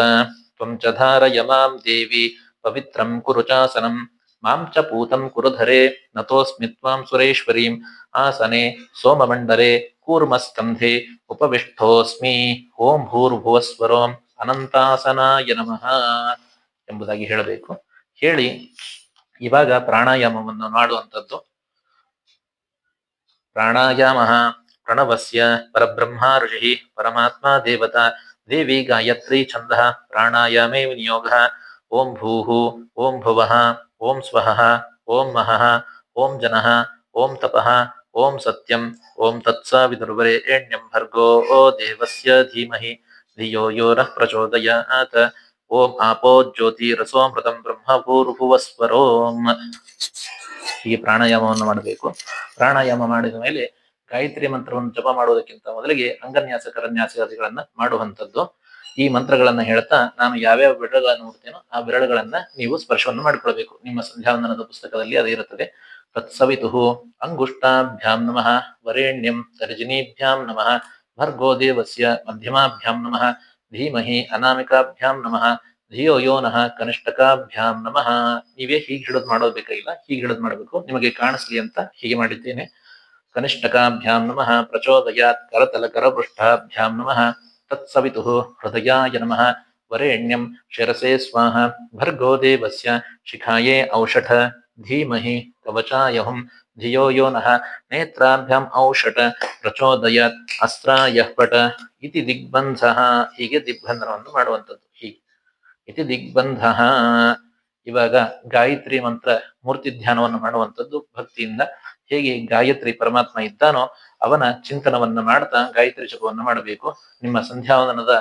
ತ್ವಂ ಚ ಧಾರಯ ಮಾಂ ದೇವಿ ಪವಿತ್ರಂ ಕುರು ಚಾಸನಂ ಮಾಂ ಚ ಪೂತಂ ಕುರುಧರೆ ನತೋಸ್ಮಿ ತ್ವಾಂ ಸುರೇಶ್ವರೀಂ ಆಸನೆ ಸೋಮಮಂಡಲೆ ಕೂರ್ಮಸ್ಕಂಧೆ ಉಪವಿಷ್ಟೋಸ್ಮಿ ಓಂ ಭೂರ್ಭುವಸ್ವರೋಂ ಅನಂತಾಸನಾಯ ನಮಃ ಎಂಬುದಾಗಿ ಹೇಳಬೇಕು. ಹೇಳಿ ಇವಾಗ ಪ್ರಾಣಾಯಾಮವನ್ನು ಮಾಡುವಂಥದ್ದು. ಪ್ರಾಣಾಯಾಮ ಪ್ರಣವಸ್ಯ ಪರಬ್ರಹ್ಮ ಋಷಿ ಪರಮಾತ್ಮ ದೇವತಾ ದೇವಿ ಗಾಯತ್ರಿ ಛಂದ ಪ್ರಾಣಾಯಾಮೇ ವಿನಿಯೋಗ. ಓಂ ಭೂಃ ಓಂ ಭುವಃ, ಓಂ ಸ್ವಃ ಓಂ ಮಹಃ, ಓಂ ಜನಃ, ಓಂ ತಪಃ, ಓಂ ಸತ್ಯಂ, ಓಂ ತತ್ಸವಿದುರ್ವರೆಣ್ಯಂ ಭರ್ಗೋ, ಓ ದೇವಸ್ಯ ಧೀಮಹಿ ಧಿಯೋ ಯೋ ನಃ ಪ್ರಚೋದಯಾತ್. ಓಂ ಆಪೋ ಜ್ಯೋತಿರಸೋಮೃತಂ ಬ್ರಹ್ಮ ಭೂರ್ಭುವಸ್ವರೋಂ ಹೀಗೆ ಪ್ರಾಣಾಯಾಮವನ್ನು ಮಾಡಬೇಕು. ಪ್ರಾಣಾಯಾಮ ಮಾಡಿದ ಮೇಲೆ ಗಾಯತ್ರಿ ಮಂತ್ರವನ್ನು ಜಪ ಮಾಡುವುದಕ್ಕಿಂತ ಮೊದಲಿಗೆ ಅಂಗನ್ಯಾಸ, ಕರನ್ಯಾಸಾದಿಗಳನ್ನ ಮಾಡುವಂಥದ್ದು. ಈ ಮಂತ್ರಗಳನ್ನ ಹೇಳ್ತಾ ನಾನು ಯಾವ್ಯಾವ ಬೆರಳುಗಳನ್ನು ನೋಡ್ತೇನೋ ಆ ಬೆರಳುಗಳನ್ನ ನೀವು ಸ್ಪರ್ಶವನ್ನು ಮಾಡಿಕೊಳ್ಬೇಕು. ನಿಮ್ಮ ಸಂಧ್ಯಾವಂದನದ ಪುಸ್ತಕದಲ್ಲಿ ಅದೇ ಇರುತ್ತದೆ. ತತ್ಸವಿತು ಅಂಗುಷ್ಟಾಭ್ಯಾಂ ನಮಃ ವರೇಣ್ಯಂ ಸರಜಿನಿಭ್ಯಾಂ ನಮಃ ಭರ್ಗೋದೇವಸ್ಯ ಮಧ್ಯಮಾಭ್ಯಾಂ ನಮಃ ಧೀಮಹಿ ಅನಾಮಿಕಾಭ್ಯಾಂ ನಮಃ ಧಿಯೋ ಯೋ ನಃ ಕನಿಷ್ಠಕಾಭ್ಯಾಂ ನಮಃ ನೀವೇ ಹೀಗೆ ಹಿಡಿದು ಮಾಡೋದು ಬೇಕಾಗಿಲ್ಲ ಹೀಗೆ ಹಿಡಿದು ಮಾಡಬೇಕು. ನಿಮಗೆ ಕಾಣಿಸ್ಲಿ ಅಂತ ಹೀಗೆ ಮಾಡಿದ್ದೇನೆ. ಕನಿಷ್ಠಕಾಭ್ಯಾಂ ನಮಃ, ಪ್ರಚೋದಯಾತ್ ಕರತಲ ಕರಪೃಷ್ಠಾಭ್ಯಾಂ ನಮಃ। ತತ್ಸವಿತು ಹೃದಯಾಯ ನಮಃ। ವರೆಣ್ಯಂ ಶಿರಸೆ ಸ್ವಾಹ। ಭರ್ಗೋ ದೇವಸ್ಯ ಶಿಖಾಯೇ ಔಷಧ। ಧೀಮಹಿ ಕವಚಾಯಹಂ ಧಿಯೋ ಯೋ ನಃ ನೇತ್ರಾಭ್ಯಾಂ ಔಷಟ ಪ್ರಚೋದಯ ಅಸ್ತ್ರಾಯ ಪಟ ಇತಿ ದಿಗ್ಬಂಧ ಹೀಗೆ ದಿಗ್ಬಂಧನವನ್ನು ಮಾಡುವಂಥದ್ದು। ಹೀಗೆ। ಇತಿ ದಿಗ್ಬಂಧ। ಇವಾಗ ಗಾಯತ್ರಿ ಮಂತ್ರ ಮೂರ್ತಿ ಧ್ಯಾನವನ್ನು ಮಾಡುವಂಥದ್ದು ಭಕ್ತಿಯಿಂದ ಹೇಗೆ ಗಾಯತ್ರಿ ಪರಮಾತ್ಮ ಇದ್ದಾನೋ ಅವನ ಚಿಂತನವನ್ನು ಮಾಡ್ತಾ ಗಾಯತ್ರಿ ಜಪವನ್ನು ಮಾಡಬೇಕು. ನಿಮ್ಮ ಸಂಧ್ಯಾವಂದನದ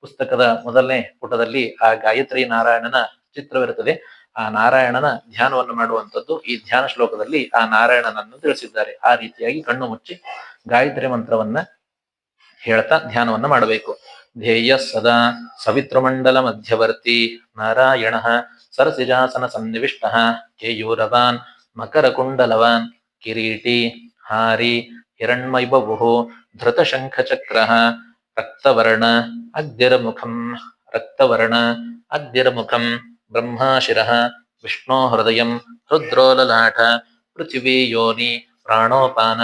ಪುಸ್ತಕದ ಮೊದಲನೇ ಪುಟದಲ್ಲಿ ಆ ಗಾಯತ್ರಿ ನಾರಾಯಣನ ಚಿತ್ರವಿರುತ್ತದೆ. ಆ ನಾರಾಯಣನ ಧ್ಯಾನವನ್ನು ಮಾಡುವಂಥದ್ದು ಈ ಧ್ಯಾನ ಶ್ಲೋಕದಲ್ಲಿ ಆ ನಾರಾಯಣನನ್ನು ತಿಳಿಸಿದ್ದಾರೆ. ಆ ರೀತಿಯಾಗಿ ಕಣ್ಣು ಮುಚ್ಚಿ ಗಾಯತ್ರಿ ಮಂತ್ರವನ್ನ ಹೇಳ್ತಾ ಧ್ಯಾನವನ್ನ ಮಾಡಬೇಕು. ಧ್ಯೇಯ ಸದಾ ಸವಿತೃಮಂಡಲ ಮಧ್ಯವರ್ತಿ ನಾರಾಯಣ ಸರಸಿಜಾಸನ ಸನ್ನಿವಿಷ್ಟ ಕೇಯೂರವಾನ್ ಮಕರ ಕುಂಡಲವಾನ್ ಕಿರೀಟಿ ಹಾರಿ ಹಿರಣ್ಮೈಬಭು ಧೃತಶಂಖಚಕ್ರ ರಕ್ತವರ್ಣ ಅಗ್ನಿರಮುಖಂ ರಕ್ತವರ್ಣ ಅಗ್ನಿರಮುಖಂ ಬ್ರಹ್ಮಾಶಿರಃ ವಿಷ್ಣೋ ಹೃದಯಂ ರುದ್ರೋಲಲಾಟ ಪೃಥಿವೀ ಯೋನಿ ಪ್ರಾಣೋಪಾನ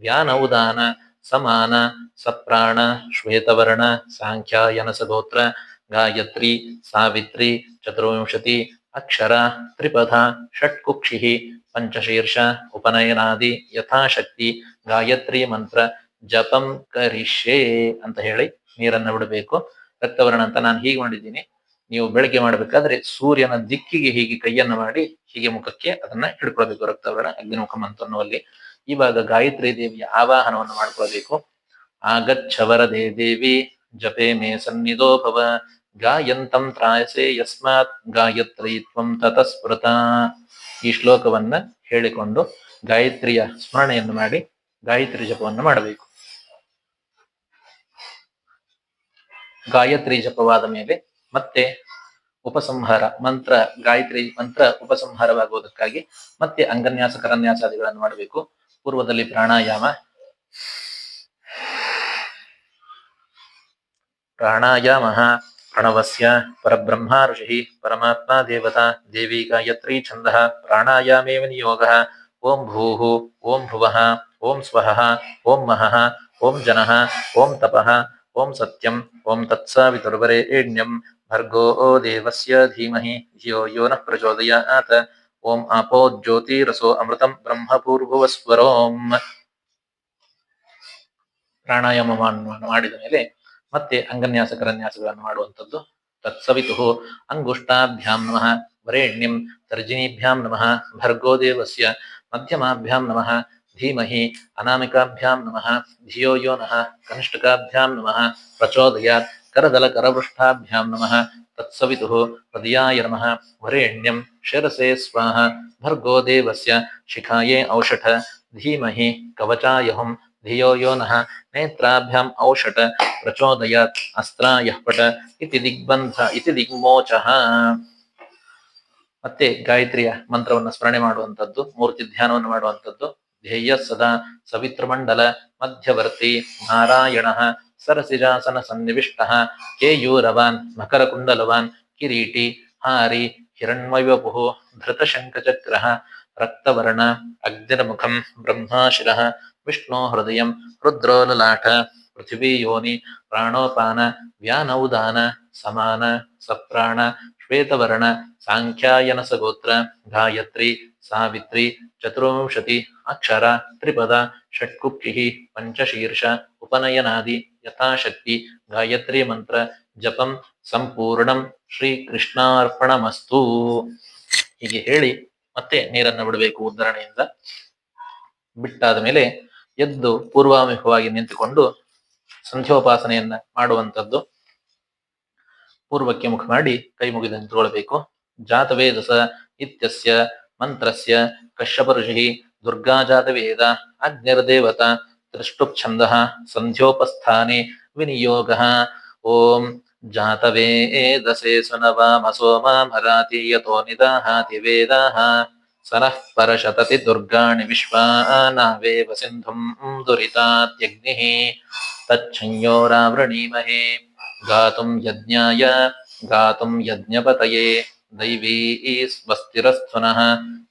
ವ್ಯಾನ ಉದಾನ ಸಮಾನ ಸಪ್ರಾಣ ಶ್ವೇತವರ್ಣ ಸಾಂಖ್ಯಾಯನಸಗೋತ್ರ ಗಾಯತ್ರಿ ಸಾವಿತ್ರಿ ಚತುರ್ವಿಂಶತಿ ಅಕ್ಷರ ತ್ರಿಪಥ ಷಟ್ಕುಕ್ಷಿ ಪಂಚಶೀರ್ಷ ಉಪನಯನಾದಿ ಯಥಾಶಕ್ತಿ ಗಾಯತ್ರಿ ಮಂತ್ರ ಜಪಂ ಕರಿಷ್ಯೆ ಅಂತ ಹೇಳಿ ನೀರನ್ನ ಬಿಡಬೇಕು. ರಕ್ತವರ್ಣ ಅಂತ ನಾನು ಹೀಗೆ ಮಾಡಿದ್ದೀನಿ. ನೀವು ಬೆಳಗ್ಗೆ ಮಾಡಬೇಕಾದ್ರೆ ಸೂರ್ಯನ ದಿಕ್ಕಿಗೆ ಹೀಗೆ ಕೈಯನ್ನ ಮಾಡಿ ಹೀಗೆ ಮುಖಕ್ಕೆ ಅದನ್ನ ಹಿಡ್ಕೊಳ್ಬೇಕು. ರಕ್ತವರ ಅಗ್ನಿಮುಖಂ ಅಂತ ಅನ್ನುವಲ್ಲಿ ಇವಾಗ ಗಾಯತ್ರಿ ದೇವಿಯ ಆವಾಹನವನ್ನು ಮಾಡ್ಕೊಳ್ಬೇಕು. ಆಗಚ್ಛವರದೇ ದೇವಿ, ಜಪೆ ಮೇ ಸನ್ನಿಧೋಭವ ಗಾಯಂತಂ ತ್ರಾಯಸೆ ಯಸ್ಮಾತ್, ಗಾಯತ್ರಿ ತ್ವಂ ತತಸ್ಮೃತ. ಈ ಶ್ಲೋಕವನ್ನ ಹೇಳಿಕೊಂಡು ಗಾಯತ್ರಿಯ ಸ್ಮರಣೆಯನ್ನು ಮಾಡಿ ಗಾಯತ್ರಿ ಜಪವನ್ನು ಮಾಡಬೇಕು. ಗಾಯತ್ರಿ ಜಪವಾದ ಮೇಲೆ ಮತ್ತೆ ಉಪಸಂಹಾರ ಮಂತ್ರ, ಗಾಯತ್ರಿ ಮಂತ್ರ ಉಪಸಂಹಾರವಾಗುವುದಕ್ಕಾಗಿ ಮತ್ತೆ ಅಂಗನ್ಯಾಸ, ಕರನ್ಯಾಸಾದಿಗಳನ್ನು ಮಾಡಬೇಕು. ಪೂರ್ವದಲ್ಲಿ ಪ್ರಾಣಾಯಾಮ. ಪ್ರಾಣಾಯಾಮ. ಪ್ರಣವಸ್ಯ ಪರಬ್ರಹ್ಮ ಋಷಿ ಪರಮಾತ್ಮ ದೇವತಾ ದೇವಿ ಗಾಯತ್ರಿ ಛಂದ ಪ್ರಾಣಾಯಾಮೇ ನಿಯೋಗ ಓಂ ಭೂ ಓಂ ಭುವಃ, ಓಂ ಸ್ವಃ, ಓಂ ಮಹಃ, ಓಂ ಜನಃ, ಓಂ ತಪಃ, ಓಂ ಸತ್ಯಂ, ಓಂ ತತ್ಸವಿತುರ್ವರೆಣ್ಯಂ ಭರ್ಗೋ ದೇವಸ್ಯ ಧೀಮಹಿ ಧಿಯೋ ಯೋ ನಃ ಪ್ರಚೋದಯಾತ್ ಓಂ ಆಪೋ ಜ್ಯೋತಿರಸೋ ಅಮೃತಂ ಬ್ರಹ್ಮ ಪ್ರಾಣಾಯಾಮ ಮಾಡಿದ ಮೇಲೆ ಮತ್ತೆ ಅಂಗನ್ಯಾಸ ಕರನ್ಯಾಸಗಳನ್ನು ಮಾಡುವಂಥದ್ದು ತತ್ಸವಿತು ಅಂಗುಷ್ಟಾಭ್ಯಾಂ ನಮಃ, ವರೆಣ್ಯಂ ತರ್ಜಿನೀಭ್ಯಾಂ ನಮಃ, ಭರ್ಗೋ ದೇವಸ್ಯ ಮಧ್ಯಮಾಭ್ಯಾಂ ನಮಃ, ಧೀಮಹಿ ಅನಾಮಿಕಾಭ್ಯಾಂ ನಮಃ, ಧಿಯೋ ಯೋ ನಃ ಕನಿಷ್ಠಕಾಭ್ಯಾಂ ನಮಃ, ಪ್ರಚೋದಯಾತ್. ಕರದಲ ಕರವೃಷ್ಟಾಭ್ಯಾಂ ನಮಃ ತತ್ಸವಿತು ಹೃದಯಾಯ ನಮಃ ವರೇಣ್ಯಂ ಶಿರಸೆ ಸ್ವಾಹ ಭರ್ಗೋ ದೇವಸ್ಯ ಶಿಖಾಯೇ ಔಷಧ ಧೀಮಹಿ ಕವಚಾಯಹಂ ಧಿಯೋ ಯೋ ನಃ ನೇತ್ರಾಭ್ಯಾಂ ಔಷಧ ಪ್ರಚೋದಯಾತ್ ಅಸ್ತ್ರಾಯಃ ಪಟ ಇತಿ ದಿಗ್ಬಂಧ ಇತಿ ದಿಗ್ಮೋಚಃ ಮತ್ತೆ ಗಾಯತ್ರಿಯ ಮಂತ್ರವನ್ನು ಸ್ಮರಣೆ ಮಾಡುವಂತದ್ದು ಮೂರ್ತಿ ಧ್ಯಾನವನ್ನು ಮಾಡುವಂತದ್ದು ಧ್ಯೇಯ ಸದಾ ಸವಿತೃಮಂಡಲ ಮಧ್ಯವರ್ತಿ ನಾರಾಯಣ ಸರಸಿಜಾಸನ ಸನ್ನಿವಿಷ್ಟ ಕೇಯೂರವಾನ್ ಮಕರಕುಂಡಲವಾನ್ ಕಿರೀಟಿ ಹಾರಿ ಹಿರಣ್ಮಯವಪುಃ ಧೃತಶಂಖಚಕ್ರ ರಕ್ತವರ್ಣ ಅಗ್ನಿರ್ಮುಖಂ ಬ್ರಹ್ಮಾಶಿರಃ ವಿಷ್ಣು ಹೃದಯಂ ರುದ್ರೋಲಲಾಟ ಪೃಥಿವೀ ಯೋನಿ ಪ್ರಾಣೋಪಾನ ವ್ಯಾನೌದಾನ ಸಮಾನ ಸಪ್ರಾಣ ಶ್ವೇತವರ್ಣ ಸಾಂಖ್ಯಾಯನ ಸಗೋತ್ರ ಗಾಯತ್ರಿ ಸಾವಿತ್ರಿ ಚತುರ್ವಿಂಶತಿ ಅಕ್ಷರ ತ್ರಿಪದ ಷಟ್ಕುಕ್ಷಿ ಪಂಚಶೀರ್ಷ ಉಪನಯನಾದಿ ಯಥಾಶಕ್ತಿ ಗಾಯತ್ರಿ ಮಂತ್ರ ಜಪಂ ಸಂಪೂರ್ಣಂ ಶ್ರೀ ಕೃಷ್ಣಾರ್ಪಣಮಸ್ತು ಹೀಗೆ ಹೇಳಿ ಮತ್ತೆ ನೀರನ್ನು ಬಿಡಬೇಕು ಉದ್ಧರಣೆಯಿಂದ. ಬಿಟ್ಟಾದ ಮೇಲೆ ಎದ್ದು ಪೂರ್ವಾಮುಖವಾಗಿ ನಿಂತುಕೊಂಡು ಸಂಧ್ಯೋಪಾಸನೆಯನ್ನ ಮಾಡುವಂತದ್ದು ಪೂರ್ವಕ್ಕೆ ಮುಖ ಮಾಡಿ ಕೈ ಮುಗಿದು ನಿಂತುಕೊಳ್ಬೇಕು. ಜಾತವೇದಸ ಇತ್ಯಸ್ಯ ಮಂತ್ರಸ್ಯ ಕಶ್ಯಪ ಋಷಿ ದುರ್ಗಾ ಜಾತವೇದ ಅಗ್ನಿರ್ದೇವತಾ ತ್ರಿಷ್ಟುಪ್ಛಂದ ಸಂಧ್ಯೋಪಸ್ಥಾನೆ ವಿನಿಯೋಗ ಓಂ ಜಾತವೇದಸೆ ಸುನವಾಮ ಸೋಮಾಮರಾತಿ ಯತೋ ನಿದಾಹಾತಿ ವೇದಾಃ ಸನಃ ಪರಶತತಿ ದುರ್ಗಾಣಿ ವಿಶ್ವಾನಾವೇವ ಸಿಂಧುಂ ದುರಿತಾತ್ಯಗ್ನಿಃ ತಚ್ಛಂಯೋರಾವೃಣೀಮಹೇ ಗಾತುಂ ಯಜ್ಞಾಯ ಗಾತುಂ ಯಜ್ಞಪತಯೇ दैवी स्वस्तिरस्थुनः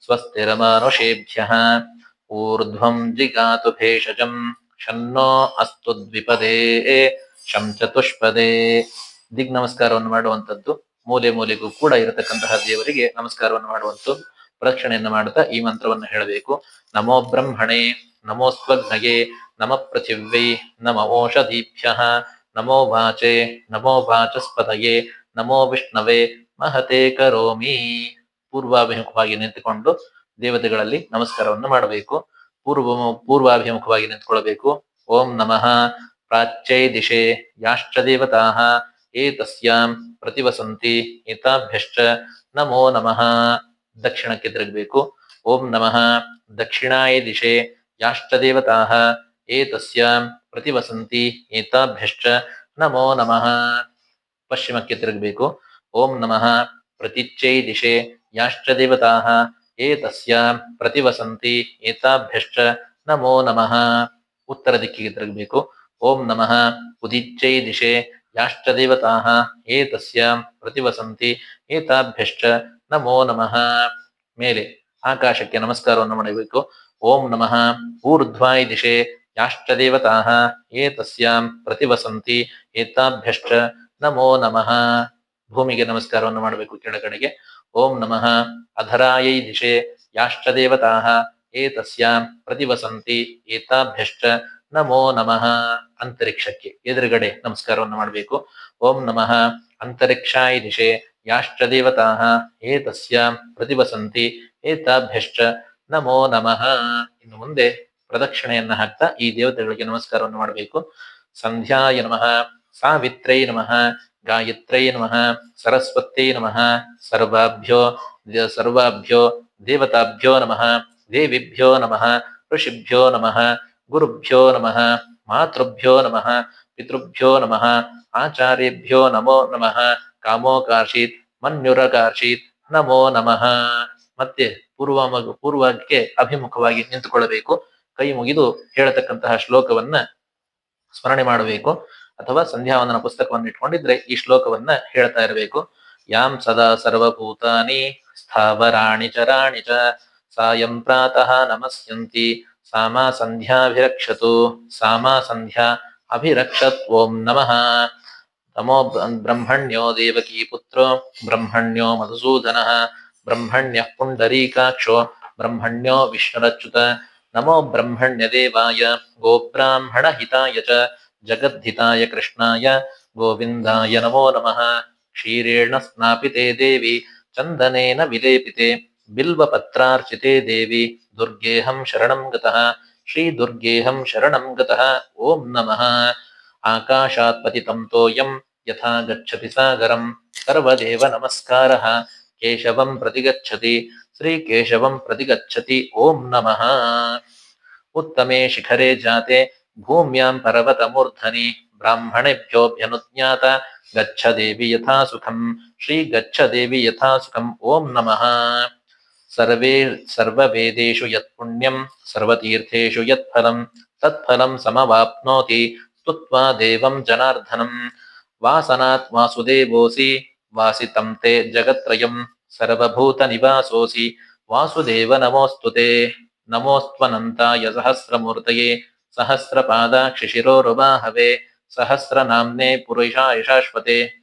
स्वस्तिरमानुषेभ्यः ऊर्ध्वं जिगातु भेषजं ಶನ್ನೋ ಅಸ್ತು ದ್ವಿಪದೇ ಶಂ ಚತುಷ್ಪದೇ ದಿಗ್ ನಮಸ್ಕಾರವನ್ನು ಮಾಡುವಂತದ್ದು ಮೂಲೆ ಮೂಲೆಗೂ ಕೂಡ ಇರತಕ್ಕಂತಹ ದೇವರಿಗೆ ನಮಸ್ಕಾರವನ್ನು ಮಾಡುವಂತು ಪ್ರದಕ್ಷಿಣೆಯನ್ನು ಮಾಡುತ್ತಾ ಈ ಮಂತ್ರವನ್ನು ಹೇಳಬೇಕು ನಮೋ ಬ್ರಹ್ಮಣೇ ನಮೋ ಸ್ವಗ್ನಗೆ ನಮ ಪೃಥಿವ್ಯೈ ನಮ ಓಷಧೀಭ್ಯ ನಮೋ ವಾಚೆ ನಮೋ ವಾಚಸ್ಪತಯೇ ನಮೋ ವಿಷ್ಣವೇ, ಮಹತೆ ಕರೋಮಿ. ಪೂರ್ವಾಭಿಮುಖವಾಗಿ ನಿಂತುಕೊಂಡು ದೇವತೆಗಳಲ್ಲಿ ನಮಸ್ಕಾರವನ್ನು ಮಾಡಬೇಕು. ಪೂರ್ವ, ಪೂರ್ವಾಭಿಮುಖವಾಗಿ ನಿಂತುಕೊಳ್ಳಬೇಕು. ಓಂ ನಮಃ. ಪ್ರಾಚ್ಯೈ ದಿಶೆ. ಯಾಶ್ಚ ಏ ತಸ್ಯಾಂ ಪ್ರತಿವಸಂತಿ ಏತಾಭ್ಯಶ್ಚ. ನಮೋ ನಮಃ. ದಕ್ಷಿಣಕ್ಕೆ ತಿರುಗಬೇಕು. ಓಂ ನಮಃ. ದಕ್ಷಿಣಾಯ ದಿಶೆ. ಯಾಶ್ಚ ಏ ತಸ್ಯಾಂ ಪ್ರತಿವಸಂತಿ ಏತಾಭ್ಯಶ್ಚ. ನಮೋ ನಮಃ. ಪಶ್ಚಿಮಕ್ಕೆ ತಿರುಗಬೇಕು. ಓಂ ನಮಃ. ಪ್ರತಿಚ್ಛೈ ದಿಶೆ. ಯಾಶ್ಚ ದೇವತಾಃ. ಏತಸ್ಯಾಂ. ಪ್ರತಿವಸಂತಿ. ಏತಾಭ್ಯಶ್ಚ. ನಮೋ ನಮಃ. ಉತ್ತರ ದಿಕ್ಕಿಗೆ ತಿರುಗಬೇಕು. ಓಂ ನಮಃ. ಉದಿಚ್ಛೈ ದಿಶೆ. ಯಾಶ್ಚ ದೇವತಾಃ. ಏತಸ್ಯಾಂ. ಪ್ರತಿವಸಂತಿ. ಏತಾಭ್ಯಶ್ಚ. ನಮೋ ನಮಃ. ಮೇಲೆ ಆಕಾಶಕ್ಕೆ ನಮಸ್ಕಾರವನ್ನು ಮಾಡಬೇಕು. ಓಂ ನಮಃ. ಊರ್ಧ್ವಾಯ ದಿಶೆ. ಯಾಶ್ಚ ದೇವತಾಃ. ಏತಸ್ಯಾಂ. ಪ್ರತಿವಸಂತಿ. ಏತಾಭ್ಯಶ್ಚ. ನಮೋ ನಮಃ. ಭೂಮಿಗೆ ನಮಸ್ಕಾರವನ್ನು ಮಾಡಬೇಕು ಕೆಳಗಡೆಗೆ ಓಂ ನಮಃ. ಅಧರಾಯೈ ದಿಶೆ. ಯಾಶ್ಚ ದೇವತಾಃ. ಏತಸ್ಯಾಂ ಪ್ರತಿವಸಂತಿ. ಏತಾಭ್ಯಷ್ಟ ನಮೋ ನಮಃ. ಅಂತರಿಕ್ಷಕ್ಕೆ ಎದುರುಗಡೆ ನಮಸ್ಕಾರವನ್ನು ಮಾಡಬೇಕು. ಓಂ ನಮಃ. ಅಂತರಿಕ್ಷಾಯ ದಿಶೆ. ಯಾಶ್ಚ ದೇವತಾಃ. ಏತಸ್ಯಾಂ ಪ್ರತಿವಸಂತಿ. ಏತಾಭ್ಯಷ್ಟ ನಮೋ ನಮಃ. ಇನ್ನು ಮುಂದೆ ಪ್ರದಕ್ಷಿಣೆಯನ್ನ ಹಾಕ್ತಾ ಈ ದೇವತೆಗಳಿಗೆ ನಮಸ್ಕಾರವನ್ನು ಮಾಡಬೇಕು. ಸಂಧ್ಯಾಯ ನಮಃ. ಸಾವಿತ್ರೈ ನಮಃ, ಗಾಯತ್ರೈ ನಮಃ ಸರಸ್ವತ್ಯೈ ನಮಃ, ಸರ್ವಾಭ್ಯೋ ಸರ್ವಾಭ್ಯೋ, ದೇವತಾಭ್ಯೋ ನಮಃ, ದೇವಿಭ್ಯೋ ನಮಃ, ಋಷಿಭ್ಯೋ ನಮಃ, ಗುರುಭ್ಯೋ ನಮಃ, ಮಾತೃಭ್ಯೋ ನಮಃ, ಪಿತೃಭ್ಯೋ ನಮಃ, ಆಚಾರ್ಯಭ್ಯೋ ನಮೋ ನಮಃ ಕಾಮೋಕಾಶೀತ್ ಮನ್ಯುರಕಾಶೀತ್ ನಮೋ ನಮಃ. ಮತ್ತೆ ಪೂರ್ವ ಪೂರ್ವಕ್ಕೆ ಅಭಿಮುಖವಾಗಿ ನಿಂತುಕೊಳ್ಳಬೇಕು. ಕೈ ಮುಗಿದು ಹೇಳತಕ್ಕಂತಹ ಶ್ಲೋಕವನ್ನ ಸ್ಮರಣೆ ಮಾಡಬೇಕು. ಅಥವಾ ಸಂಧ್ಯಾವಂದನ ಪುಸ್ತಕವನ್ನು ಇಟ್ಕೊಂಡಿದ್ರೆ ಈ ಶ್ಲೋಕವನ್ನ ಹೇಳ್ತಾ ಇರಬೇಕು. ಯಾಂ ಸದಾ ಸರ್ವಭೂತಾನಿ ಸ್ಥಾವರಾಣಿ ಚರಾಣಿ ಚ. ಸಾಯಂ ಪ್ರಾತಃ ನಮಸ್ಯಂತಿ. ಸಾಮಾ ಸಂಧ್ಯಾಭಿರಕ್ಷತು ಸಾಮಾ ಸಂಧ್ಯಾ ಅಭಿರಕ್ಷತ್ ಓಂ ನಮಃ. ತಮೋ ಬ್ರ- ಬ್ರಹ್ಮಣ್ಯೋ ದೇವಕೀ ಪುತ್ರೋ. ಬ್ರಹ್ಮಣ್ಯೋ ಮಧುಸೂದನಃ. ಬ್ರಹ್ಮಣ್ಯಃ ಪುಂಡರೀಕಾಕ್ಷೋ. ಬ್ರಹ್ಮಣ್ಯೋ ವಿಷ್ಣುರಚ್ಯುತ. ನಮೋ ಬ್ರಹ್ಮಣ್ಯ ದೇವಾಯ ಗೋಬ್ರಾಹ್ಮಣ ಹಿತಾಯ ಚ. जगद्धिताय कृष्णाय गोविन्दाय नमो नमः। क्षीरेण स्नापिते देवि, चन्दनेन विलेपिते, बिल्वपत्रार्चिते देवि, दुर्गेऽहं शरणं गतः। श्रीदुर्गेऽहं शरणं गतः। ॐ नमः। आकाशात् पतितं तोयं यथा गच्छति सागरं। सर्वदेव नमस्कारः। केशवं प्रतिगच्छति। श्रीकेशवं प्रतिगछति ॐ नमः। उत्तमे शिखरे जाते भूम्यां पर्वतमूर्धनि ब्राह्मणेभ्योऽभ्यनुज्ञात गच्छ देवी यथा सुखम श्री गच्छ देवी यथा सुखम ओम नमः। सर्वे, सर्ववेदेषु यत्पुण्यं, सर्वतीर्थेषु यत्फलं, तत्फलं समवाप्नोति स्तुत्वा देवं जनार्दनं। वासनात् वासुदेवोऽसि, वासितं ते जगत्त्रयं सर्वभूतनिवासोऽसि। वासुदेव नमोऽस्तु ते। नमोऽस्त्वनन्ताय सहस्रमूर्तये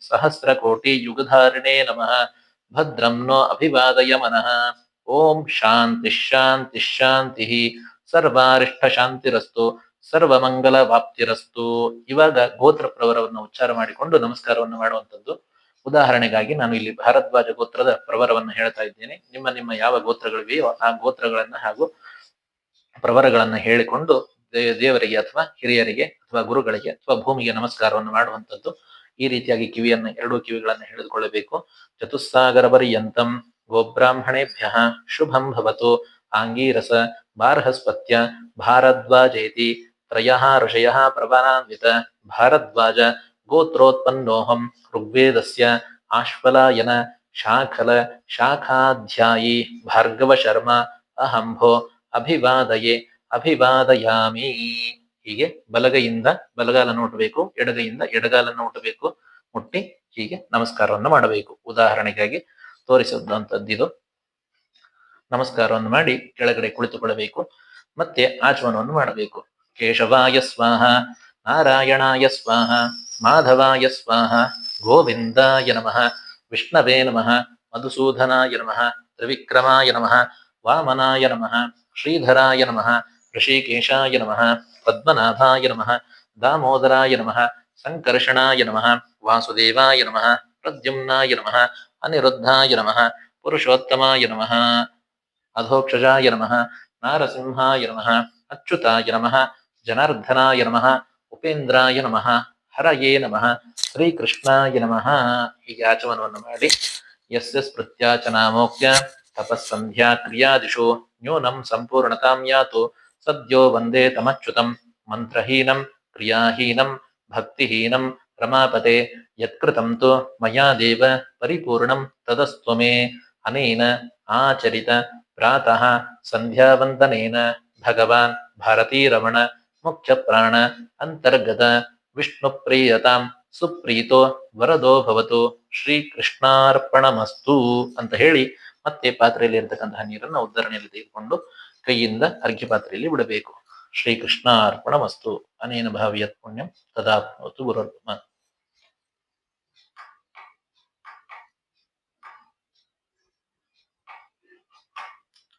ಸಹಸ್ರಕೋಟಿ ಯುಗಧಾರಿಣೇ ನಮಃ. ಭದ್ರಂ ನೋ ಅಭಿವಾದಯ ಮನಃ. ಓಂ ಶಾಂತಿ ಶಾಂತಿ ಶಾಂತಿ ಸರ್ವಾರಿಷ್ಟ ಶಾಂತಿರಸ್ತು, ಸರ್ವಮಂಗಲ ವಾಪ್ತಿರಸ್ತು ಇವಾಗ ಗೋತ್ರ ಪ್ರವರವನ್ನು ಉಚ್ಚಾರ ಮಾಡಿಕೊಂಡು ನಮಸ್ಕಾರವನ್ನು ಮಾಡುವಂತದ್ದು ಉದಾಹರಣೆಗಾಗಿ ನಾನು ಇಲ್ಲಿ ಭಾರದ್ವಾಜ ಗೋತ್ರದ ಪ್ರವರವನ್ನು ಹೇಳ್ತಾ ಇದ್ದೇನೆ. ನಿಮ್ಮ ನಿಮ್ಮ ಯಾವ ಗೋತ್ರಗಳಿವೆಯೋ ಆ ಗೋತ್ರಗಳನ್ನ ಹಾಗೂ ಪ್ರವರಗಳನ್ನ ಹೇಳಿಕೊಂಡು ದೇವರಿಗೆ ಅಥವಾ ಹಿರಿಯರಿಗೆ ಅಥವಾ ಗುರುಗಳಿಗೆ ಅಥವಾ ಭೂಮಿಗೆ ನಮಸ್ಕಾರವನ್ನು ಮಾಡುವಂಥದ್ದು ಈ ರೀತಿಯಾಗಿ ಕಿವಿಯನ್ನ, ಎರಡೂ ಕಿವಿಗಳನ್ನು ಹಿಡಿದುಕೊಳ್ಳಬೇಕು. ಚತುಸ್ಸಾಗರ ಪರ್ಯಂತಂ ಗೋಬ್ರಾಹ್ಮಣೇಭ್ಯ ಶುಭಂ ಭವತು ಆಂಗೀರಸ ಬಾರ್ಹಸ್ಪತ್ಯ ಭಾರದ್ವಾಜೇತಿ ತ್ರಯ ಋಷಯ ಪ್ರವರಾನ್ವಿತ ಭಾರದ್ವಾಜ ಗೋತ್ರೋತ್ಪನ್ನೋಹಂ ಋಗ್ವೇದಸ್ಯ ಆಶ್ವಲಾಯನ ಶಾಖಲ ಶಾಖಾಧ್ಯಾಯಿ ಭಾರ್ಗವ ಶರ್ಮ ಅಹಂಭೋ ಅಭಿವಾದಯೇ ಅಭಿವಾದಯಾಮಿ. ಹೀಗೆ ಬಲಗೈಯಿಂದ ಬಲಗಾಲನ್ನು ಮುಟ್ಟಬೇಕು ಎಡಗೈಯಿಂದ ಎಡಗಾಲನ್ನು ಮುಟ್ಟಬೇಕು ಮುಟ್ಟಿ ಹೀಗೆ ನಮಸ್ಕಾರವನ್ನು ಮಾಡಬೇಕು. ಉದಾಹರಣೆಗಾಗಿ ತೋರಿಸಿದಂಥದ್ದಿದು. ನಮಸ್ಕಾರವನ್ನು ಮಾಡಿ ಕೆಳಗಡೆ ಕುಳಿತುಕೊಳ್ಳಬೇಕು, ಮತ್ತೆ ಆಚಮನವನ್ನು ಮಾಡಬೇಕು. ಕೇಶವಾಯ ಸ್ವಾಹ, ನಾರಾಯಣಾಯ ಸ್ವಾಹ, ಮಾಧವಾಯ ಸ್ವಾಹ, ಗೋವಿಂದಾಯ ನಮಃ, ವಿಷ್ಣವೇ ನಮಃ, ಮಧುಸೂದನಾಯ ನಮಃ, ತ್ರಿವಿಕ್ರಮಾಯ ನಮಃ, ವಾಮನಾಯ ನಮಃ, ಶ್ರೀಧರಾಯ ನಮಃ ಋಷಿಕೇಶಾಯ ನಮಃ ಪದ್ಮನಾಭಾಯ ನಮಃ ದಾಮೋದರಾಯ ನಮಃ ಸಂಕರ್ಷಣಾಯ ನಮಃ ವಾಸುದೇವಾಯ ನಮಃ ಪ್ರದ್ಯುಮ್ನಾಯ ನಮಃ ಅನಿರುದ್ಧಾಯ ನಮಃ ಪುರುಷೋತ್ತಮಾಯ ನಮಃ ಅಧೋಕ್ಷಜಾಯ ನಮಃ ನಾರಸಿಂಹಾಯ ನಮಃ ಅಚ್ಯುತಾಯ ನಮಃ ಜನಾರ್ದನಾಯ ನಮಃ ಉಪೇಂದ್ರಾಯ ನಮಃ ಹರಯೇ ನಮಃ ಶ್ರೀಕೃಷ್ಣಾಯ ನಮಃ ಹೀಗೆ ಆಚಮನವನ್ನು ಮಾಡಿ ಯಸ್ಯ ಸ್ಮೃತ್ಯಾಚನಾಮೋಕ್ತ್ಯ ತಪಸ್ಸಂಧ್ಯಾ ಕ್ರಿಯಾದಿಷು ನ್ಯೂನಂ ಸಂಪೂರ್ಣತಾಂ ಯಾತು ಸದ್ಯೋ ವಂದೇ ತಮಚ್ಯುತಂ ಮಂತ್ರಹೀನಂ ಕ್ರಿಯಾಹೀನಂ ಭಕ್ತಿಹೀನಂ ರಮಾಪತೆ ಯತ್ಕೃತಂ ತು ಮಯಾ ದೇವ ಪರಿಪೂರ್ಣಂ ತದಸ್ತ್ವಮೇ ಅನೇನ ಆಚರಿತ ಪ್ರಾತಃ ಸಂಧ್ಯಾವಂದನೇನ ಭಗವಾನ್ ಭಾರತೀರಮಣ ಮುಖ್ಯ ಪ್ರಾಣ ಅಂತರ್ಗತ ವಿಷ್ಣು ಪ್ರಿಯತಾಂ ಸುಪ್ರೀತೋ ವರದೋ ಭವತು ಶ್ರೀ ಕೃಷ್ಣಾರ್ಪಣಮಸ್ತು ಅಂತ ಹೇಳಿ ಮತ್ತೆ ಪಾತ್ರೆಯಲ್ಲಿ ಇರತಕ್ಕಂತಹ ನೀರನ್ನು ಉದ್ಧರಣೆಯಲ್ಲಿ ತೆಗೆದುಕೊಂಡು ಕೈಯಿಂದ ಅರ್ಘ್ಯ ಪಾತ್ರೆಯಲ್ಲಿ ಬಿಡಬೇಕು. ಶ್ರೀ ಕೃಷ್ಣಾರ್ಪಣಮಸ್ತು ಅನೇನ ಭಾವಿಯತ್ ಪುಣ್ಯಂ ತದಾಪ್ನೋತು ಗುರುರ್ಮ